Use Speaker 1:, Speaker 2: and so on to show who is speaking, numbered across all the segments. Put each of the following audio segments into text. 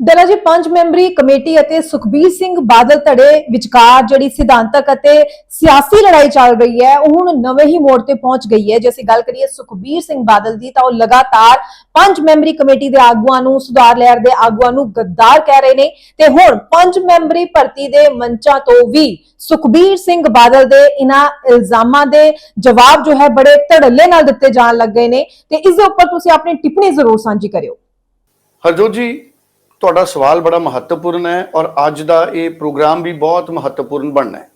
Speaker 1: ਡੱਲਾ ਜੀ, ਪੰਜ memory committee ਅਤੇ ਸੁਖਬੀਰ ਸਿੰਘ ਬਾਦਲ ਧੜੇ ਵਿਚਕਾਰ ਜਿਹੜੀ ਸਿਧਾਂਤਕ ਅਤੇ ਸਿਆਸੀ ਲੜਾਈ ਚੱਲ ਰਹੀ ਹੈ, ਉਹ ਹੁਣ ਨਵੇਂ ਹੀ ਮੋੜ ਤੇ ਪਹੁੰਚ ਗਈ ਹੈ। ਜੇ ਅਸੀਂ ਗੱਲ ਕਰੀਏ ਸੁਖਬੀਰ ਸਿੰਘ ਬਾਦਲ ਦੀ, ਤਾਂ ਉਹ ਲਗਾਤਾਰ ਪੰਜ ਮੈਂਬਰੀ ਕਮੇਟੀ ਦੇ ਆਗੂਆਂ ਨੂੰ, ਸੁਧਾਰ ਲਹਿਰ ਦੇ ਆਗੂਆਂ ਨੂੰ ਗੱਦਾਰ ਕਹਿ ਰਹੇ ਨੇ। ਤੇ ਹੁਣ ਪੰਜ ਮੈਂਬਰੀ ਭਰਤੀ ਦੇ ਮੰਚਾਂ ਤੋਂ ਵੀ ਸੁਖਬੀਰ ਸਿੰਘ ਬਾਦਲ ਦੇ ਇਹਨਾਂ ਇਲਜ਼ਾਮਾਂ ਦੇ ਜਵਾਬ ਜੋ ਹੈ, ਬੜੇ ਧੜੱਲੇ ਨਾਲ ਦਿੱਤੇ ਜਾਣ ਲੱਗੇ ਨੇ। ਤੇ ਇਸ ਦੇ ਉੱਪਰ ਤੁਸੀਂ ਆਪਣੀ ਟਿੱਪਣੀ ਜ਼ਰੂਰ ਸਾਂਝੀ ਕਰਿਓ।
Speaker 2: ਹਰਜੋਤ ਜੀ ਤੁਹਾਡਾ ਸਵਾਲ ਬੜਾ ਮਹੱਤਵਪੂਰਨ ਹੈ ਔਰ ਅੱਜ ਦਾ ਇਹ ਪ੍ਰੋਗਰਾਮ ਵੀ ਬਹੁਤ ਮਹੱਤਵਪੂਰਨ ਬਣਨਾ ਹੈ।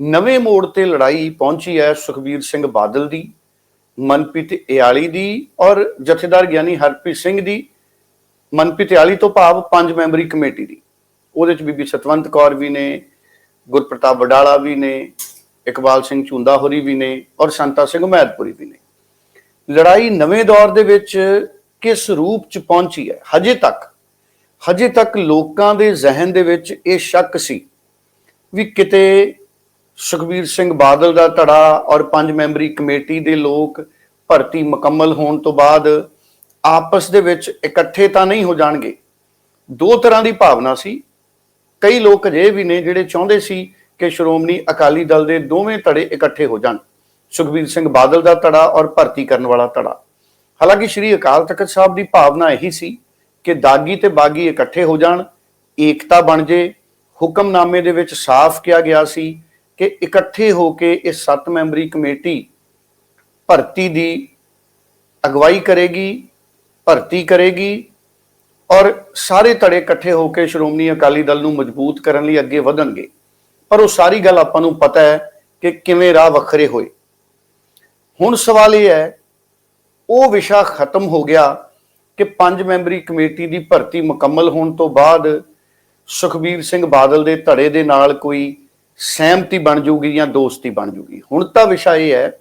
Speaker 2: ਨਵੇਂ ਮੋੜ ਤੇ ਲੜਾਈ ਪਹੁੰਚੀ ਹੈ ਸੁਖਬੀਰ ਸਿੰਘ ਬਾਦਲ ਦੀ, ਮਨਪ੍ਰੀਤ ਇਆਲੀ ਦੀ ਔਰ ਜਥੇਦਾਰ ਗਿਆਨੀ ਹਰਪ੍ਰੀਤ ਸਿੰਘ ਦੀ। ਮਨਪ੍ਰੀਤ ਇਆਲੀ ਤੋਂ ਭਾਵ ਪੰਜ ਮੈਂਬਰੀ ਕਮੇਟੀ ਦੀ। ਉਹਦੇ ਚ ਬੀਬੀ ਸਤਵੰਤ ਕੌਰ ਵੀ ਨੇ, ਗੁਰਪ੍ਰਤਾਪ ਵਡਾਲਾ ਵੀ ਨੇ, ਇਕਬਾਲ ਸਿੰਘ ਝੁੰਦਾ ਹੋਰੀ ਵੀ ਨੇ ਔਰ ਸੰਤਾ ਸਿੰਘ ਮਹਿਦਪੁਰੀ ਵੀ ਨੇ। ਲੜਾਈ ਨਵੇਂ ਦੌਰ ਦੇ ਵਿੱਚ ਕਿਸ ਰੂਪ ਚ ਪਹੁੰਚੀ ਹੈ? ਹਜੇ ਤੱਕ ਹਜੇ ਤੱਕ ਲੋਕਾਂ ਦੇ ਜ਼ਿਹਨ ਦੇ ਵਿੱਚ ਇਹ ਸ਼ੱਕ ਸੀ ਵੀ ਕਿਤੇ ਸੁਖਬੀਰ ਸਿੰਘ ਬਾਦਲ ਦਾ ਧੜਾ ਔਰ ਪੰਜ ਮੈਂਬਰੀ ਕਮੇਟੀ ਦੇ ਲੋਕ ਭਰਤੀ ਮੁਕੰਮਲ ਹੋਣ ਤੋਂ ਬਾਅਦ ਆਪਸ ਦੇ ਵਿੱਚ ਇਕੱਠੇ ਤਾਂ ਨਹੀਂ ਹੋ ਜਾਣਗੇ। ਦੋ ਤਰ੍ਹਾਂ ਦੀ ਭਾਵਨਾ ਸੀ। ਕਈ ਲੋਕ ਅਜੇ ਵੀ ਨੇ ਜਿਹੜੇ ਚਾਹੁੰਦੇ ਸੀ ਕਿ ਸ਼੍ਰੋਮਣੀ ਅਕਾਲੀ ਦਲ ਦੇ ਦੋਵੇਂ ਧੜੇ ਇਕੱਠੇ ਹੋ ਜਾਣ। ਸੁਖਬੀਰ ਸਿੰਘ ਬਾਦਲ ਦਾ ਧੜਾ ਔਰ ਭਰਤੀ ਕਰਨ ਵਾਲਾ ਧੜਾ। ਹਾਲਾਂਕਿ ਸ੍ਰੀ ਅਕਾਲ ਤਖਤ ਸਾਹਿਬ ਦੀ ਭਾਵਨਾ ਇਹੀ ਸੀ ਕਿ ਦਾਗੀ ਤੇ ਬਾਗੀ ਇਕੱਠੇ ਹੋ ਜਾਣ, ਏਕਤਾ ਬਣ ਜੇ, ਹੁਕਮਨਾਮੇ ਦੇ ਵਿੱਚ ਸਾਫ਼ ਕਿਹਾ ਗਿਆ ਸੀ ਕਿ ਇਕੱਠੇ ਹੋ ਕੇ ਇਹ ਸੱਤ ਮੈਂਬਰੀ ਕਮੇਟੀ ਭਰਤੀ ਦੀ ਅਗਵਾਈ ਕਰੇਗੀ, ਭਰਤੀ ਕਰੇਗੀ ਔਰ ਸਾਰੇ ਧੜੇ ਇਕੱਠੇ ਹੋ ਕੇ ਸ਼੍ਰੋਮਣੀ ਅਕਾਲੀ ਦਲ ਨੂੰ ਮਜ਼ਬੂਤ ਕਰਨ ਲਈ ਅੱਗੇ ਵਧਣਗੇ। ਪਰ ਉਹ ਸਾਰੀ ਗੱਲ ਆਪਾਂ ਨੂੰ ਪਤਾ ਹੈ ਕਿ ਕਿਵੇਂ ਰਾਹ ਵੱਖਰੇ ਹੋਏ। ਹੁਣ ਸਵਾਲ ਇਹ ਹੈ ਉਹ ਵਿਸ਼ਾ ਖਤਮ ਹੋ ਗਿਆ ਕਿ ਪੰਜ ਮੈਂਬਰੀ ਕਮੇਟੀ ਦੀ ਭਰਤੀ ਮੁਕੰਮਲ ਹੋਣ ਤੋਂ ਬਾਅਦ ਸੁਖਬੀਰ ਸਿੰਘ ਬਾਦਲ ਦੇ ਧੜੇ ਦੇ ਨਾਲ ਕੋਈ ਸਹਿਮਤੀ ਬਣ ਜੂਗੀ ਜਾਂ ਦੋਸਤੀ ਬਣ ਜੂਗੀ। ਹੁਣ ਤਾਂ ਵਿਸ਼ਾ ਇਹ ਹੈ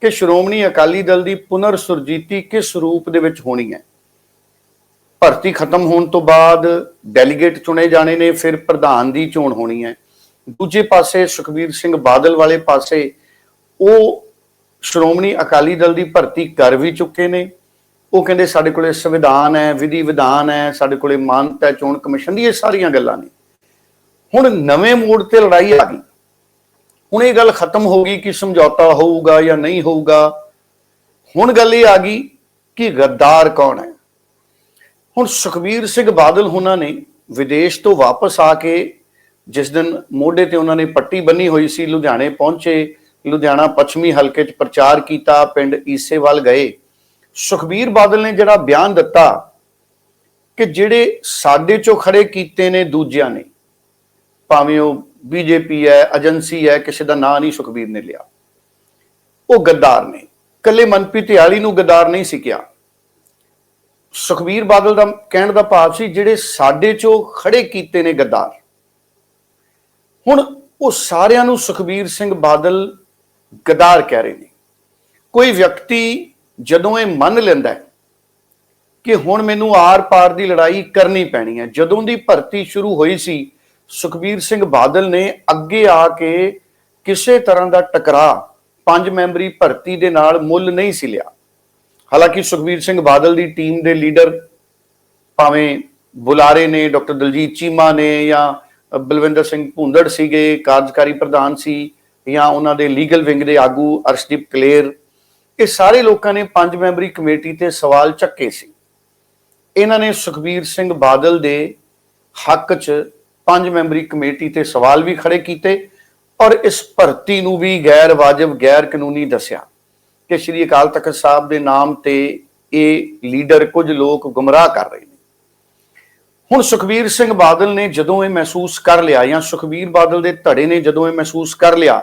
Speaker 2: ਕਿ ਸ਼੍ਰੋਮਣੀ ਅਕਾਲੀ ਦਲ ਦੀ ਪੁਨਰ ਸੁਰਜੀਤੀ ਕਿਸ ਰੂਪ ਦੇ ਵਿੱਚ ਹੋਣੀ ਹੈ? ਭਰਤੀ ਖਤਮ ਹੋਣ ਤੋਂ ਬਾਅਦ ਡੈਲੀਗੇਟ ਚੁਣੇ ਜਾਣੇ ਨੇ, ਫਿਰ ਪ੍ਰਧਾਨ ਦੀ ਚੋਣ ਹੋਣੀ ਹੈ। ਦੂਜੇ ਪਾਸੇ ਸੁਖਬੀਰ ਸਿੰਘ ਬਾਦਲ ਵਾਲੇ ਪਾਸੇ ਉਹ ਸ਼੍ਰੋਮਣੀ ਅਕਾਲੀ ਦਲ ਦੀ ਭਰਤੀ ਕਰ ਵੀ ਚੁੱਕੇ ਨੇ। ਉਹ ਕਹਿੰਦੇ ਸਾਡੇ ਕੋਲੇ ਸੰਵਿਧਾਨ ਹੈ, ਵਿਧੀ ਵਿਧਾਨ ਹੈ, ਸਾਡੇ ਕੋਲੇ ਮਾਨਤਾ ਹੈ, ਚੋਣ ਕਮਿਸ਼ਨ ਦੀ, ਇਹ ਸਾਰੀਆਂ ਗੱਲਾਂ ਨੇ। ਹੁਣ ਨਵੇਂ ਮੋੜ ਤੇ ਲੜਾਈ ਆ ਗਈ। ਹੁਣ ਇਹ ਗੱਲ ਖਤਮ ਹੋ ਗਈ ਕਿ ਸਮਝੌਤਾ ਹੋਊਗਾ ਜਾਂ ਨਹੀਂ ਹੋਊਗਾ। ਹੁਣ ਗੱਲ ਇਹ ਆ ਗਈ ਕਿ ਗੱਦਾਰ ਕੌਣ ਹੈ। ਹੁਣ ਸੁਖਬੀਰ ਸਿੰਘ ਬਾਦਲ ਹੁਣਾਂ ਨੇ ਵਿਦੇਸ਼ ਤੋਂ ਵਾਪਸ ਆ ਕੇ ਜਿਸ ਦਿਨ ਮੋਢੇ ਤੇ ਉਹਨਾਂ ਨੇ ਪੱਟੀ ਬੰਨੀ ਹੋਈ ਸੀ, ਲੁਧਿਆਣੇ ਪਹੁੰਚੇ ਲੁਧਿਆਣਾ ਪੱਛਮੀ ਹਲਕੇ 'ਚ ਪ੍ਰਚਾਰ ਕੀਤਾ, ਪਿੰਡ ਈਸੇਵਾਲ ਗਏ। ਸੁਖਬੀਰ ਬਾਦਲ ਨੇ ਜਿਹੜਾ ਬਿਆਨ ਦਿੱਤਾ ਕਿ ਜਿਹੜੇ ਸਾਡੇ ਚੋਂ ਖੜੇ ਕੀਤੇ ਨੇ ਦੂਜਿਆਂ ਨੇ, ਭਾਵੇਂ ਉਹ ਬੀਜੇਪੀ ਹੈ, ਏਜੰਸੀ ਹੈ, ਕਿਸੇ ਦਾ ਨਾਂ ਨਹੀਂ ਸੁਖਬੀਰ ਨੇ ਲਿਆ। ਉਹ ਗੱਦਾਰ ਨੇ। ਕੱਲੇ ਮਨਪ੍ਰੀਤ ਇਆਲੀ ਨੂੰ ਗੱਦਾਰ ਨਹੀਂ ਸੀ ਕਿਹਾ। ਸੁਖਬੀਰ ਬਾਦਲ ਦਾ ਕਹਿਣ ਦਾ ਭਾਵ ਸੀ, ਜਿਹੜੇ ਸਾਡੇ ਚੋਂ ਖੜੇ ਕੀਤੇ ਨੇ ਗੱਦਾਰ। ਹੁਣ ਉਹ ਸਾਰਿਆਂ ਨੂੰ ਸੁਖਬੀਰ ਸਿੰਘ ਬਾਦਲ ਗਦਾਰ ਕਹਿ ਰਹੇ ਨੇ। ਕੋਈ ਵਿਅਕਤੀ ਜਦੋਂ ਇਹ ਮੰਨ ਲੈਂਦਾ ਹੈ ਕਿ ਹੁਣ ਮੈਨੂੰ ਆਰ-ਪਾਰ ਦੀ ਲੜਾਈ ਕਰਨੀ ਪੈਣੀ ਹੈ, ਜਦੋਂ ਦੀ ਭਰਤੀ ਸ਼ੁਰੂ ਹੋਈ ਸੀ, ਸੁਖਬੀਰ ਸਿੰਘ ਬਾਦਲ ਨੇ ਅੱਗੇ ਆ ਕੇ ਕਿਸੇ ਤਰ੍ਹਾਂ ਦਾ ਟਕਰਾਅ ਪੰਜ ਮੈਂਬਰੀ ਭਰਤੀ ਦੇ ਨਾਲ ਮੁੱਲ ਨਹੀਂ ਸੀ ਲਿਆ। ਹਾਲਾਂਕਿ ਸੁਖਬੀਰ ਸਿੰਘ ਬਾਦਲ ਦੀ ਟੀਮ ਦੇ ਲੀਡਰ ਭਾਵੇਂ ਬੁਲਾਰੇ ਨੇ, ਡਾਕਟਰ ਦਲਜੀਤ ਚੀਮਾ ਨੇ ਜਾਂ ਬਲਵਿੰਦਰ ਸਿੰਘ ਭੁੰਦੜ ਸੀਗੇ, ਕਾਰਜਕਾਰੀ ਪ੍ਰਧਾਨ ਸੀ ਜਾਂ ਉਹਨਾਂ ਦੇ ਲੀਗਲ ਵਿੰਗ ਦੇ ਆਗੂ ਅਰਸ਼ਦੀਪ ਕਲੇਰ, ਇਹ ਸਾਰੇ ਲੋਕਾਂ ਨੇ ਪੰਜ ਮੈਂਬਰੀ ਕਮੇਟੀ ਤੇ ਸਵਾਲ ਚੱਕੇ ਸੀ। ਇਹਨਾਂ ਨੇ ਸੁਖਬੀਰ ਸਿੰਘ ਬਾਦਲ ਦੇ ਹੱਕ 'ਚ ਪੰਜ ਮੈਂਬਰੀ ਕਮੇਟੀ ਤੇ ਸਵਾਲ ਵੀ ਖੜੇ ਕੀਤੇ ਔਰ ਇਸ ਭਰਤੀ ਨੂੰ ਵੀ ਗੈਰ ਵਾਜਬ, ਗੈਰ ਕਾਨੂੰਨੀ ਦੱਸਿਆ ਕਿ ਸ਼੍ਰੀ ਅਕਾਲ ਤਖਤ ਸਾਹਿਬ ਦੇ ਨਾਮ ਤੇ ਇਹ ਲੀਡਰ ਕੁਝ ਲੋਕ ਗੁੰਮਰਾਹ ਕਰ ਰਹੇ ਨੇ। ਹੁਣ ਸੁਖਬੀਰ ਸਿੰਘ ਬਾਦਲ ਨੇ ਜਦੋਂ ਇਹ ਮਹਿਸੂਸ ਕਰ ਲਿਆ ਜਾਂ ਸੁਖਬੀਰ ਬਾਦਲ ਦੇ ਧੜੇ ਨੇ ਜਦੋਂ ਇਹ ਮਹਿਸੂਸ ਕਰ ਲਿਆ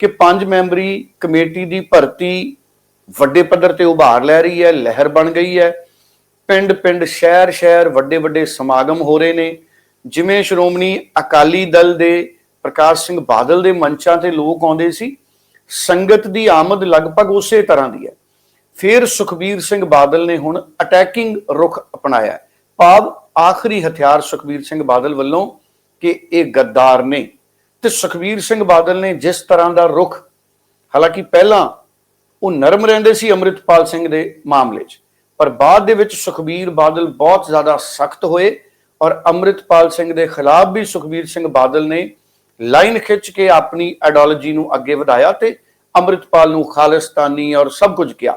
Speaker 2: ਕਿ ਪੰਜ ਮੈਂਬਰੀ ਕਮੇਟੀ ਦੀ ਭਰਤੀ ਵੱਡੇ ਪੱਧਰ ਤੇ ਉਭਾਰ ਲੈ ਰਹੀ ਹੈ, ਲਹਿਰ ਬਣ ਗਈ ਹੈ, ਪਿੰਡ ਪਿੰਡ, ਸ਼ਹਿਰ ਸ਼ਹਿਰ ਵੱਡੇ ਵੱਡੇ ਸਮਾਗਮ ਹੋ ਰਹੇ ਨੇ, ਜਿਵੇਂ ਸ਼੍ਰੋਮਣੀ ਅਕਾਲੀ ਦਲ ਦੇ ਪ੍ਰਕਾਸ਼ ਸਿੰਘ ਬਾਦਲ ਦੇ ਮੰਚਾਂ ਤੇ ਲੋਕ ਆਉਂਦੇ ਸੀ, ਸੰਗਤ ਦੀ ਆਮਦ ਲਗਭਗ ਉਸੇ ਤਰ੍ਹਾਂ ਦੀ ਹੈ ਫਿਰ ਸੁਖਬੀਰ ਸਿੰਘ ਬਾਦਲ ਨੇ ਹੁਣ ਅਟੈਕਿੰਗ ਰੁਖ ਅਪਣਾਇਆ ਹੈ। ਭਾਵ ਆਖਰੀ ਹਥਿਆਰ ਸੁਖਬੀਰ ਸਿੰਘ ਬਾਦਲ ਵੱਲੋਂ ਕਿ ਇਹ ਗੱਦਾਰ ਨੇ ਤੇ ਸੁਖਬੀਰ ਸਿੰਘ ਬਾਦਲ ਨੇ ਜਿਸ ਤਰ੍ਹਾਂ ਦਾ ਰੁਖ, ਹਾਲਾਂਕਿ ਪਹਿਲਾਂ ਉਹ ਨਰਮ ਰਹਿੰਦੇ ਸੀ ਅੰਮ੍ਰਿਤਪਾਲ ਸਿੰਘ ਦੇ ਮਾਮਲੇ 'ਚ, ਪਰ ਬਾਅਦ ਦੇ ਵਿੱਚ ਸੁਖਬੀਰ ਬਾਦਲ ਬਹੁਤ ਜ਼ਿਆਦਾ ਸਖਤ ਹੋਏ ਔਰ ਅੰਮ੍ਰਿਤਪਾਲ ਸਿੰਘ ਦੇ ਖਿਲਾਫ ਵੀ ਸੁਖਬੀਰ ਸਿੰਘ ਬਾਦਲ ਨੇ ਲਾਈਨ ਖਿੱਚ ਕੇ ਆਪਣੀ ਆਈਡੀਓਲੋਜੀ ਨੂੰ ਅੱਗੇ ਵਧਾਇਆ ਤੇ ਅੰਮ੍ਰਿਤਪਾਲ ਨੂੰ ਖਾਲਿਸਤਾਨੀ ਔਰ ਸਭ ਕੁਝ ਕਿਹਾ।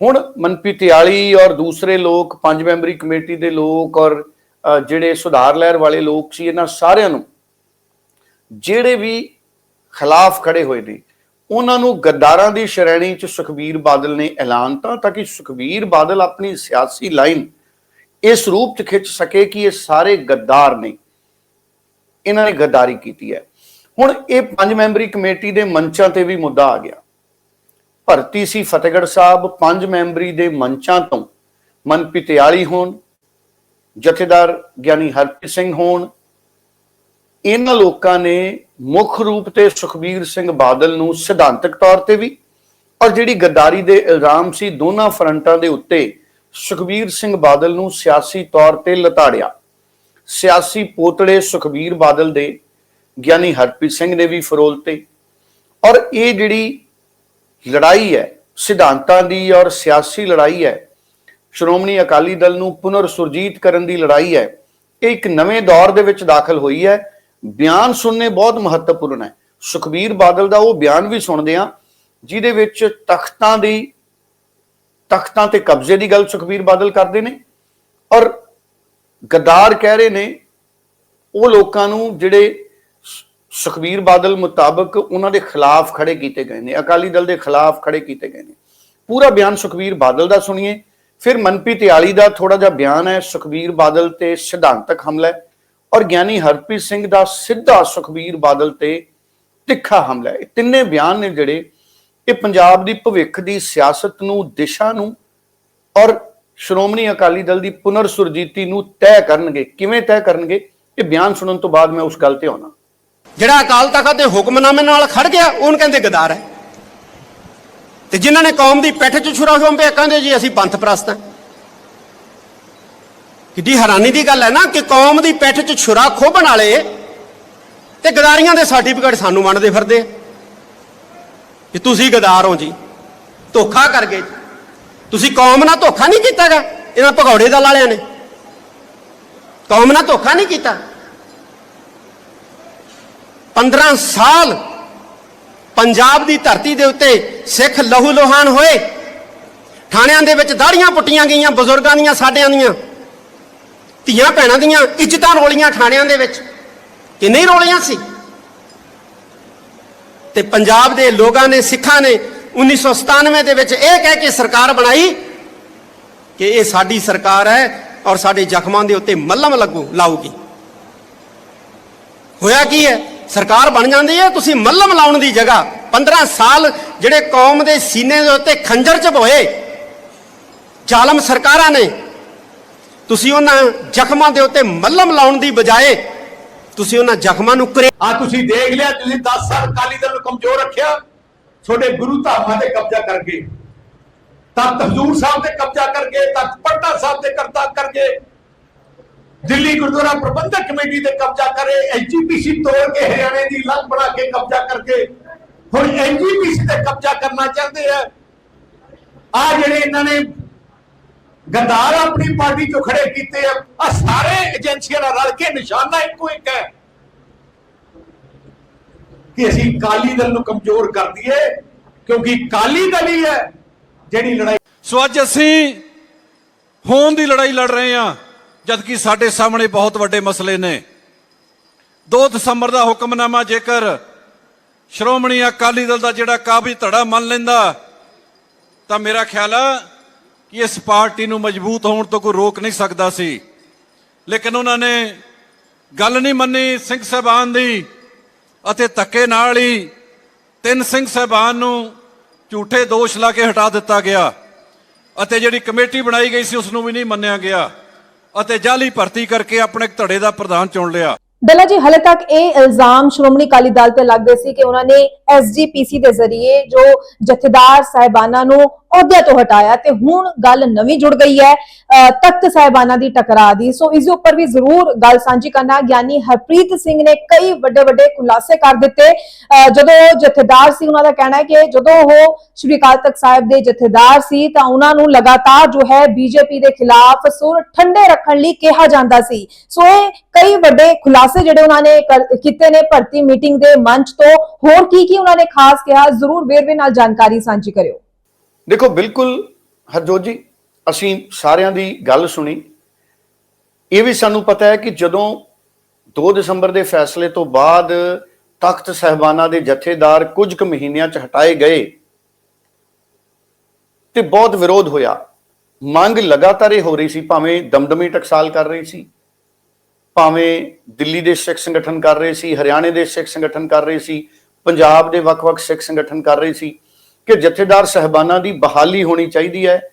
Speaker 2: ਹੁਣ ਮਨਪ੍ਰੀਤ ਤਿਆਲੀ ਔਰ ਦੂਸਰੇ ਲੋਕ, ਪੰਜ ਮੈਂਬਰੀ ਕਮੇਟੀ ਦੇ ਲੋਕ ਔਰ ਜਿਹੜੇ ਸੁਧਾਰ ਲਹਿਰ ਵਾਲੇ ਲੋਕ ਸੀ, ਇਹਨਾਂ ਸਾਰਿਆਂ ਨੂੰ ਜਿਹੜੇ ਵੀ ਖਿਲਾਫ ਖੜੇ ਹੋਏ ਨੇ, ਉਹਨਾਂ ਨੂੰ ਗੱਦਾਰਾਂ ਦੀ ਸ਼੍ਰੇਣੀ ਚ ਸੁਖਬੀਰ ਬਾਦਲ ਨੇ ਐਲਾਨ ਤਾਂ ਤਾਂ ਕਿ ਸੁਖਬੀਰ ਬਾਦਲ ਆਪਣੀ ਸਿਆਸੀ ਲਾਈਨ ਇਸ ਰੂਪ ਚ ਖਿੱਚ ਸਕੇ ਕਿ ਇਹ ਸਾਰੇ ਗੱਦਾਰ ਨੇ, ਇਹਨਾਂ ਨੇ ਗੱਦਾਰੀ ਕੀਤੀ ਹੈ। ਹੁਣ ਇਹ ਪੰਜ ਮੈਂਬਰੀ ਕਮੇਟੀ ਦੇ ਮੰਚਾਂ ਤੇ ਵੀ ਮੁੱਦਾ ਆ ਗਿਆ। ਭਰਤੀ ਸੀ ਫਤਿਹਗੜ੍ਹ ਸਾਹਿਬ, ਪੰਜ ਮੈਂਬਰੀ ਦੇ ਮੰਚਾਂ ਤੋਂ। ਮਨਪ੍ਰੀਤ ਤਿਆਲੀ ਹੋਣ, ਜਥੇਦਾਰ ਗਿਆਨੀ ਹਰਪ੍ਰੀਤ ਸਿੰਘ ਹੋਣ। ਇਹਨਾਂ ਲੋਕਾਂ ਨੇ ਮੁੱਖ ਰੂਪ ਤੇ ਸੁਖਬੀਰ ਸਿੰਘ ਬਾਦਲ ਨੂੰ ਸਿਧਾਂਤਕ ਤੌਰ ਤੇ ਵੀ ਔਰ ਜਿਹੜੀ ਗੱਦਾਰੀ ਦੇ ਇਲਜ਼ਾਮ ਸੀ ਦੋਨਾਂ ਫਰੰਟਾਂ ਦੇ ਉੱਤੇ ਸੁਖਬੀਰ ਸਿੰਘ ਬਾਦਲ ਨੂੰ ਸਿਆਸੀ ਤੌਰ ਤੇ ਲਤਾੜਿਆ। ਸਿਆਸੀ ਪੋਤੜੇ ਸੁਖਬੀਰ ਬਾਦਲ ਦੇ, ਗਿਆਨੀ ਹਰਪ੍ਰੀਤ ਸਿੰਘ ਨੇ ਵੀ ਫਰੋਲਤੇ ਔਰ ਇਹ ਜਿਹੜੀ ਲੜਾਈ ਹੈ, ਸਿਧਾਂਤਾਂ ਦੀ ਔਰ ਸਿਆਸੀ ਲੜਾਈ ਹੈ। ਸ਼੍ਰੋਮਣੀ ਅਕਾਲੀ ਦਲ ਨੂੰ ਪੁਨਰ ਸੁਰਜੀਤ ਕਰਨ ਦੀ ਲੜਾਈ ਹੈ। ਇਹ ਇੱਕ ਨਵੇਂ ਦੌਰ ਦੇ ਵਿੱਚ ਦਾਖਲ ਹੋਈ ਹੈ। ਬਿਆਨ ਸੁਣਨੇ ਬਹੁਤ ਮਹੱਤਵਪੂਰਨ ਹੈ। ਸੁਖਬੀਰ ਬਾਦਲ ਦਾ ਉਹ ਬਿਆਨ ਵੀ ਸੁਣਦੇ ਆ ਜਿਹਦੇ ਵਿੱਚ ਤਖਤਾਂ ਦੀ, ਤਖਤਾਂ ਤੇ ਕਬਜ਼ੇ ਦੀ ਗੱਲ ਸੁਖਬੀਰ ਬਾਦਲ ਕਰਦੇ ਨੇ। ਔਰ ਗੱਦਾਰ ਕਹਿ ਰਹੇ ਨੇ, ਉਹ ਲੋਕਾਂ ਨੂੰ ਜਿਹੜੇ ਸ- ਸੁਖਬੀਰ ਬਾਦਲ ਮੁਤਾਬਕ ਉਹਨਾਂ ਦੇ ਖਿਲਾਫ ਖੜੇ ਕੀਤੇ ਗਏ ਨੇ, ਅਕਾਲੀ ਦਲ ਦੇ ਖਿਲਾਫ ਖੜੇ ਕੀਤੇ ਗਏ ਨੇ। ਪੂਰਾ ਬਿਆਨ ਸੁਖਬੀਰ ਬਾਦਲ ਦਾ ਸੁਣੀਏ, ਫਿਰ ਮਨਪ੍ਰੀਤ ਤਿਆਲੀ ਦਾ ਥੋੜਾ ਜਿਹਾ ਬਿਆਨ ਹੈ, ਸੁਖਬੀਰ ਬਾਦਲ ਤੇ ਸਿਧਾਂਤਕ ਹਮਲਾ ਔਰ ਗਿਆਨੀ ਹਰਪ੍ਰੀਤ ਸਿੰਘ ਦਾ ਸਿੱਧਾ ਸੁਖਬੀਰ ਬਾਦਲ ਤੇ ਤਿੱਖਾ ਹਮਲਾ ਇਹ ਤਿੰਨੇ ਬਿਆਨ ਨੇ ਜਿਹੜੇ ਇਹ ਪੰਜਾਬ ਦੀ ਭਵਿੱਖ ਦੀ ਸਿਆਸਤ ਨੂੰ, ਦਿਸ਼ਾ ਨੂੰ ਔਰ ਸ਼੍ਰੋਮਣੀ ਅਕਾਲੀ ਦਲ ਦੀ ਪੁਨਰ ਸੁਰਜੀਤੀ ਨੂੰ ਤੈਅ ਕਰਨਗੇ। ਕਿਵੇਂ ਤੈਅ ਕਰਨਗੇ? ਇਹ ਬਿਆਨ ਸੁਣਨ ਤੋਂ ਬਾਅਦ ਮੈਂ ਉਸ ਗੱਲ ਤੇ ਆਉਣਾ।
Speaker 3: ਜਿਹੜਾ ਅਕਾਲ ਤਖਤ ਦੇ ਹੁਕਮਨਾਮੇ ਨਾਲ ਖੜ ਗਿਆ, ਉਹਨ ਕਹਿੰਦੇ ਗਦਾਰ ਹੈ। ਤੇ ਜਿਨ੍ਹਾਂ ਨੇ ਕੌਮ ਦੀ ਪਿੱਠ 'ਚ ਛੁਰਾ ਖੋਂਪਿਆ ਕਹਿੰਦੇ ਜੀ ਅਸੀਂ ਪੰਥ ਪ੍ਰਸਤ ਹਾਂ। ਕਿੱਡੀ ਹੈਰਾਨੀ ਦੀ ਗੱਲ ਹੈ ਨਾ ਕਿ ਕੌਮ ਦੀ ਪਿੱਠ 'ਚ ਛੁਰਾ ਖੋਭਣ ਵਾਲੇ ਤੇ ਗਦਾਰੀਆਂ ਦੇ ਸਰਟੀਫਿਕੇਟ ਸਾਨੂੰ ਵੰਡਦੇ ਫਿਰਦੇ ਕਿ ਤੁਸੀਂ ਗਦਾਰ ਹੋ ਜੀ, ਧੋਖਾ ਕਰ ਗਏ ਤੁਸੀਂ ਕੌਮ ਨਾਲ ਧੋਖਾ ਨਹੀਂ ਕੀਤਾਗਾ ਇਹਨਾਂ ਭਗੌੜੇ ਦਲ ਵਾਲਿਆਂ ਨੇ। ਕੌਮ ਨਾਲ ਧੋਖਾ ਨਹੀਂ ਕੀਤਾ। 15 ਸਾਲ ਪੰਜਾਬ ਦੀ ਧਰਤੀ ਦੇ ਉੱਤੇ ਸਿੱਖ ਲਹੂ ਲੋਹਾਨ ਹੋਏ, ਥਾਣਿਆਂ ਦੇ ਵਿੱਚ ਦਾੜੀਆਂ ਪੁੱਟੀਆਂ ਗਈਆਂ, ਬਜ਼ੁਰਗਾਂ ਦੀਆਂ, ਸਾਡਿਆਂ ਦੀਆਂ, ਧੀਆਂ ਭੈਣਾਂ ਦੀਆਂ, ਇੱਜ਼ਤਾਂ ਰੋਲੀਆਂ ਥਾਣਿਆਂ ਦੇ ਵਿੱਚ। ਕਿ ਨਹੀਂ ਰੋਲੀਆਂ ਸੀ? ਤੇ ਪੰਜਾਬ ਦੇ ਲੋਕਾਂ ਨੇ, ਸਿੱਖਾਂ ਨੇ 1997 ਦੇ ਵਿੱਚ ਇਹ ਕਹਿ ਕੇ ਸਰਕਾਰ ਬਣਾਈ ਕਿ ਇਹ ਸਾਡੀ ਸਰਕਾਰ ਹੈ ਔਰ ਸਾਡੇ ਜ਼ਖਮਾਂ ਦੇ ਉੱਤੇ ਮੱਲਮ ਲੱਗੂ, ਲਾਊਗੀ। ਹੋਇਆ ਕੀ ਹੈ? ਸਰਕਾਰ ਬਣ ਜਾਂਦੀ ਹੈ, ਤੁਸੀਂ ਮੱਲਮ ਲਾਉਣ ਦੀ ਜਗ੍ਹਾ। 15 ਸਾਲ ਜਿਹੜੇ ਕੌਮ ਦੇ ਸੀਨੇ ਦੇ ਉੱਤੇ ਖੰਜਰ ਚਬੋਏ ਜ਼ਾਲਮ ਸਰਕਾਰਾਂ ਨੇ। ਤੁਸੀਂ ਉਹਨਾਂ ਜ਼ਖਮਾਂ ਦੇ ਉੱਤੇ ਮੱਲਮ ਲਾਉਣ ਦੀ ਬਜਾਏ ਤੁਸੀਂ ਉਹਨਾਂ ਜ਼ਖਮਾਂ ਨੂੰ ਕਰੇ
Speaker 4: ਆ ਤੁਸੀਂ ਦੇਖ ਲਿਆ, ਤੁਸੀਂ 10 ਸਾਲ ਅਕਾਲੀ ਦਲ ਨੂੰ ਕਮਜ਼ੋਰ ਰੱਖਿਆ। ਤੁਹਾਡੇ ਗੁਰੂ ਧਾਮਾਂ ਤੇ ਕਬਜ਼ਾ ਕਰਕੇ ਤਖਤ ਹਜ਼ੂਰ ਸਾਹਿਬ ਤੇ ਕਬਜ਼ਾ ਕਰਕੇ ਤਖਤ ਪਟਨਾ ਸਾਹਿਬ ਤੇ ਕਰਤਾ ਕਰਕੇ ਦਿੱਲੀ ਗੁਰਦੁਆਰਾ ਪ੍ਰਬੰਧਕ ਕਮੇਟੀ ਤੇ ਕਬਜ਼ਾ ਕਰੇ ਐਜੀਪੀਸੀ ਤੋੜ ਕੇ ਹਰਿਆਣੇ ਦੀ ਲੰਗ ਬਣਾ ਕੇ ਕਬਜ਼ਾ ਕਰਕੇ। ਹੁਣ ਐਜੀਪੀਸੀ ਤੇ ਕਬਜ਼ਾ ਕਰਨਾ ਚਾਹੁੰਦੇ ਆ। ਆ ਜਿਹੜੇ ਇਹਨਾਂ ਨੇ ਗੰਦਾਰ ਆਪਣੀ ਪਾਰਟੀ ਚੋਂ ਖੜੇ ਕੀਤੇ ਆ ਆ ਸਾਰੇ ਏਜੰਸੀਆਂ ਨਾਲ ਰਲ ਕੇ ਨਿਸ਼ਾਨਾ ਇੱਕੋ ਇੱਕ ਹੈ। ਕਿ ਅਸੀਂ ਕਾਲੀ ਦਲ ਨੂੰ ਕਮਜ਼ੋਰ ਕਰ ਦਈਏ, ਕਿਉਂਕਿ ਕਾਲੀ ਦਲ ਹੀ ਹੈ ਜਿਹੜੀ ਲੜਾਈ
Speaker 5: ਸੋ ਅੱਜ ਅਸੀਂ ਹੋਣ ਦੀ ਲੜਾਈ ਲੜ ਰਹੇ ਹਾਂ। ਜਦਕਿ ਸਾਡੇ ਸਾਹਮਣੇ ਬਹੁਤ ਵੱਡੇ ਮਸਲੇ ਨੇ। 2 ਦਸੰਬਰ ਦਾ ਹੁਕਮਨਾਮਾ ਜੇਕਰ ਸ਼੍ਰੋਮਣੀ ਅਕਾਲੀ ਦਲ ਦਾ ਜਿਹੜਾ ਕਾਬਜ ਧੜਾ ਮੰਨ ਲੈਂਦਾ, ਤਾਂ ਮੇਰਾ ਖਿਆਲ ਆ ਕਿ ਇਸ ਪਾਰਟੀ ਨੂੰ ਮਜ਼ਬੂਤ ਹੋਣ ਤੋਂ ਕੋਈ ਰੋਕ ਨਹੀਂ ਸਕਦਾ ਸੀ। ਲੇਕਿਨ ਉਹਨਾਂ ਨੇ ਗੱਲ ਨਹੀਂ ਮੰਨੀ ਸਿੰਘ ਸਾਹਿਬਾਨ ਦੀ ਅਤੇ ਧੱਕੇ ਨਾਲ ਹੀ ਤਿੰਨ ਸਿੰਘ ਸਾਹਿਬਾਨ ਨੂੰ ਝੂਠੇ ਦੋਸ਼ ਲਾ ਕੇ ਹਟਾ ਦਿੱਤਾ ਗਿਆ ਅਤੇ ਜਿਹੜੀ ਕਮੇਟੀ ਬਣਾਈ ਗਈ ਸੀ ਉਸ ਨੂੰ ਵੀ ਨਹੀਂ ਮੰਨਿਆ ਗਿਆ। ਅਤੇ ਜਾਲੀ ਭਰਤੀ ਕਰਕੇ ਆਪਣੇ ਧੜੇ ਦਾ ਪ੍ਰਧਾਨ ਚੁਣ ਲਿਆ।
Speaker 1: ਡੱਲਾ ਜੀ, ਹਲੇ ਤੱਕ ਇਹ ਇਲਜ਼ਾਮ ਸ਼੍ਰੋਮਣੀ ਅਕਾਲੀ ਦਲ ਤੇ ਲੱਗਦੇ ਸੀ ਕਿ ਉਹਨਾਂ ਨੇ ਐਸਜੀਪੀਸੀ ਦੇ ਜ਼ਰੀਏ ਜੋ ਜਥੇਦਾਰ ਸਾਹਿਬਾਨਾਂ ਨੂੰ ਅਹੁਦਿਆਂ ਤੋਂ ਹਟਾਇਆ ਤੇ ਹੁਣ ਗੱਲ ਨਵੀਂ ਜੁੜ ਗਈ ਹੈ, ਅਹ, ਤਖਤ ਸਾਹਿਬਾਨਾਂ ਦੀ ਟਕਰਾਅ ਦੀ। ਸੋ ਇਸ ਦੇ ਉੱਪਰ ਵੀ ਜ਼ਰੂਰ ਗੱਲ ਸਾਂਝੀ ਕਰਨਾ। ਗਿਆਨੀ ਹਰਪ੍ਰੀਤ ਸਿੰਘ ਨੇ ਕਈ ਵੱਡੇ ਵੱਡੇ ਖੁਲਾਸੇ ਕਰ ਦਿੱਤੇ। ਅਹ, ਜਦੋਂ ਉਹ ਜਥੇਦਾਰ ਸੀ, ਉਹਨਾਂ ਦਾ ਕਹਿਣਾ ਹੈ ਕਿ ਜਦੋਂ ਉਹ ਸ਼੍ਰੀ ਅਕਾਲ ਤਖਤ ਸਾਹਿਬ ਦੇ ਜਥੇਦਾਰ ਸੀ, ਤਾਂ ਉਹਨਾਂ ਨੂੰ ਲਗਾਤਾਰ ਜੋ ਹੈ ਬੀਜੇਪੀ ਦੇ ਖਿਲਾਫ ਸੁਰ ਠੰਡੇ ਰੱਖਣ ਲਈ ਕਿਹਾ ਜਾਂਦਾ ਸੀ। ਸੋ ਇਹ ਕਈ ਵੱਡੇ ਖੁਲਾਸੇ ਜਿਹੜੇ ਉਹਨਾਂ ਨੇ ਕਰ- ਕੀਤੇ ਨੇ ਭਰਤੀ ਮੀਟਿੰਗ ਦੇ ਮੰਚ ਤੋਂ। ਹੋਰ ਕੀ ਕੀ ਉਹਨਾਂ ਨੇ ਖਾਸ ਕਿਹਾ, ਜ਼ਰੂਰ ਵੇਰਵੇ ਨਾਲ ਜਾਣਕਾਰੀ ਸਾਂਝੀ ਕਰਿਓ।
Speaker 2: ਦੇਖੋ, ਬਿਲਕੁਲ ਹਰਜੋਤ ਜੀ, ਅਸੀਂ ਸਾਰਿਆਂ ਦੀ ਗੱਲ ਸੁਣੀ। ਇਹ ਵੀ ਸਾਨੂੰ ਪਤਾ ਹੈ ਕਿ ਜਦੋਂ 2 ਦਸੰਬਰ ਦੇ ਫੈਸਲੇ ਤੋਂ ਬਾਅਦ ਤਖਤ ਸਹਿਬਾਨਾਂ ਦੇ ਜਥੇਦਾਰ ਕੁਝ ਕੁ ਮਹੀਨਿਆਂ ਚ ਹਟਾਏ ਗਏ ਤੇ ਬਹੁਤ ਵਿਰੋਧ ਹੋਇਆ। ਮੰਗ ਲਗਾਤਾਰ ਇਹ ਹੋ ਰਹੀ ਸੀ, ਭਾਵੇਂ ਦਮਦਮੀ ਟਕਸਾਲ ਕਰ ਰਹੀ ਸੀ, ਭਾਵੇਂ ਦਿੱਲੀ ਦੇ ਸਿੱਖ ਸੰਗਠਨ ਕਰ ਰਹੇ ਸੀ, ਹਰਿਆਣੇ ਦੇ ਸਿੱਖ ਸੰਗਠਨ ਕਰ ਰਹੇ ਸੀ, ਪੰਜਾਬ ਦੇ ਵੱਖ-ਵੱਖ ਸਿੱਖ ਸੰਗਠਨ ਕਰ ਰਹੇ ਸੀ ਕਿ ਜਥੇਦਾਰ ਸਹਿਬਾਨਾਂ ਦੀ ਬਹਾਲੀ ਹੋਣੀ ਚਾਹੀਦੀ ਹੈ।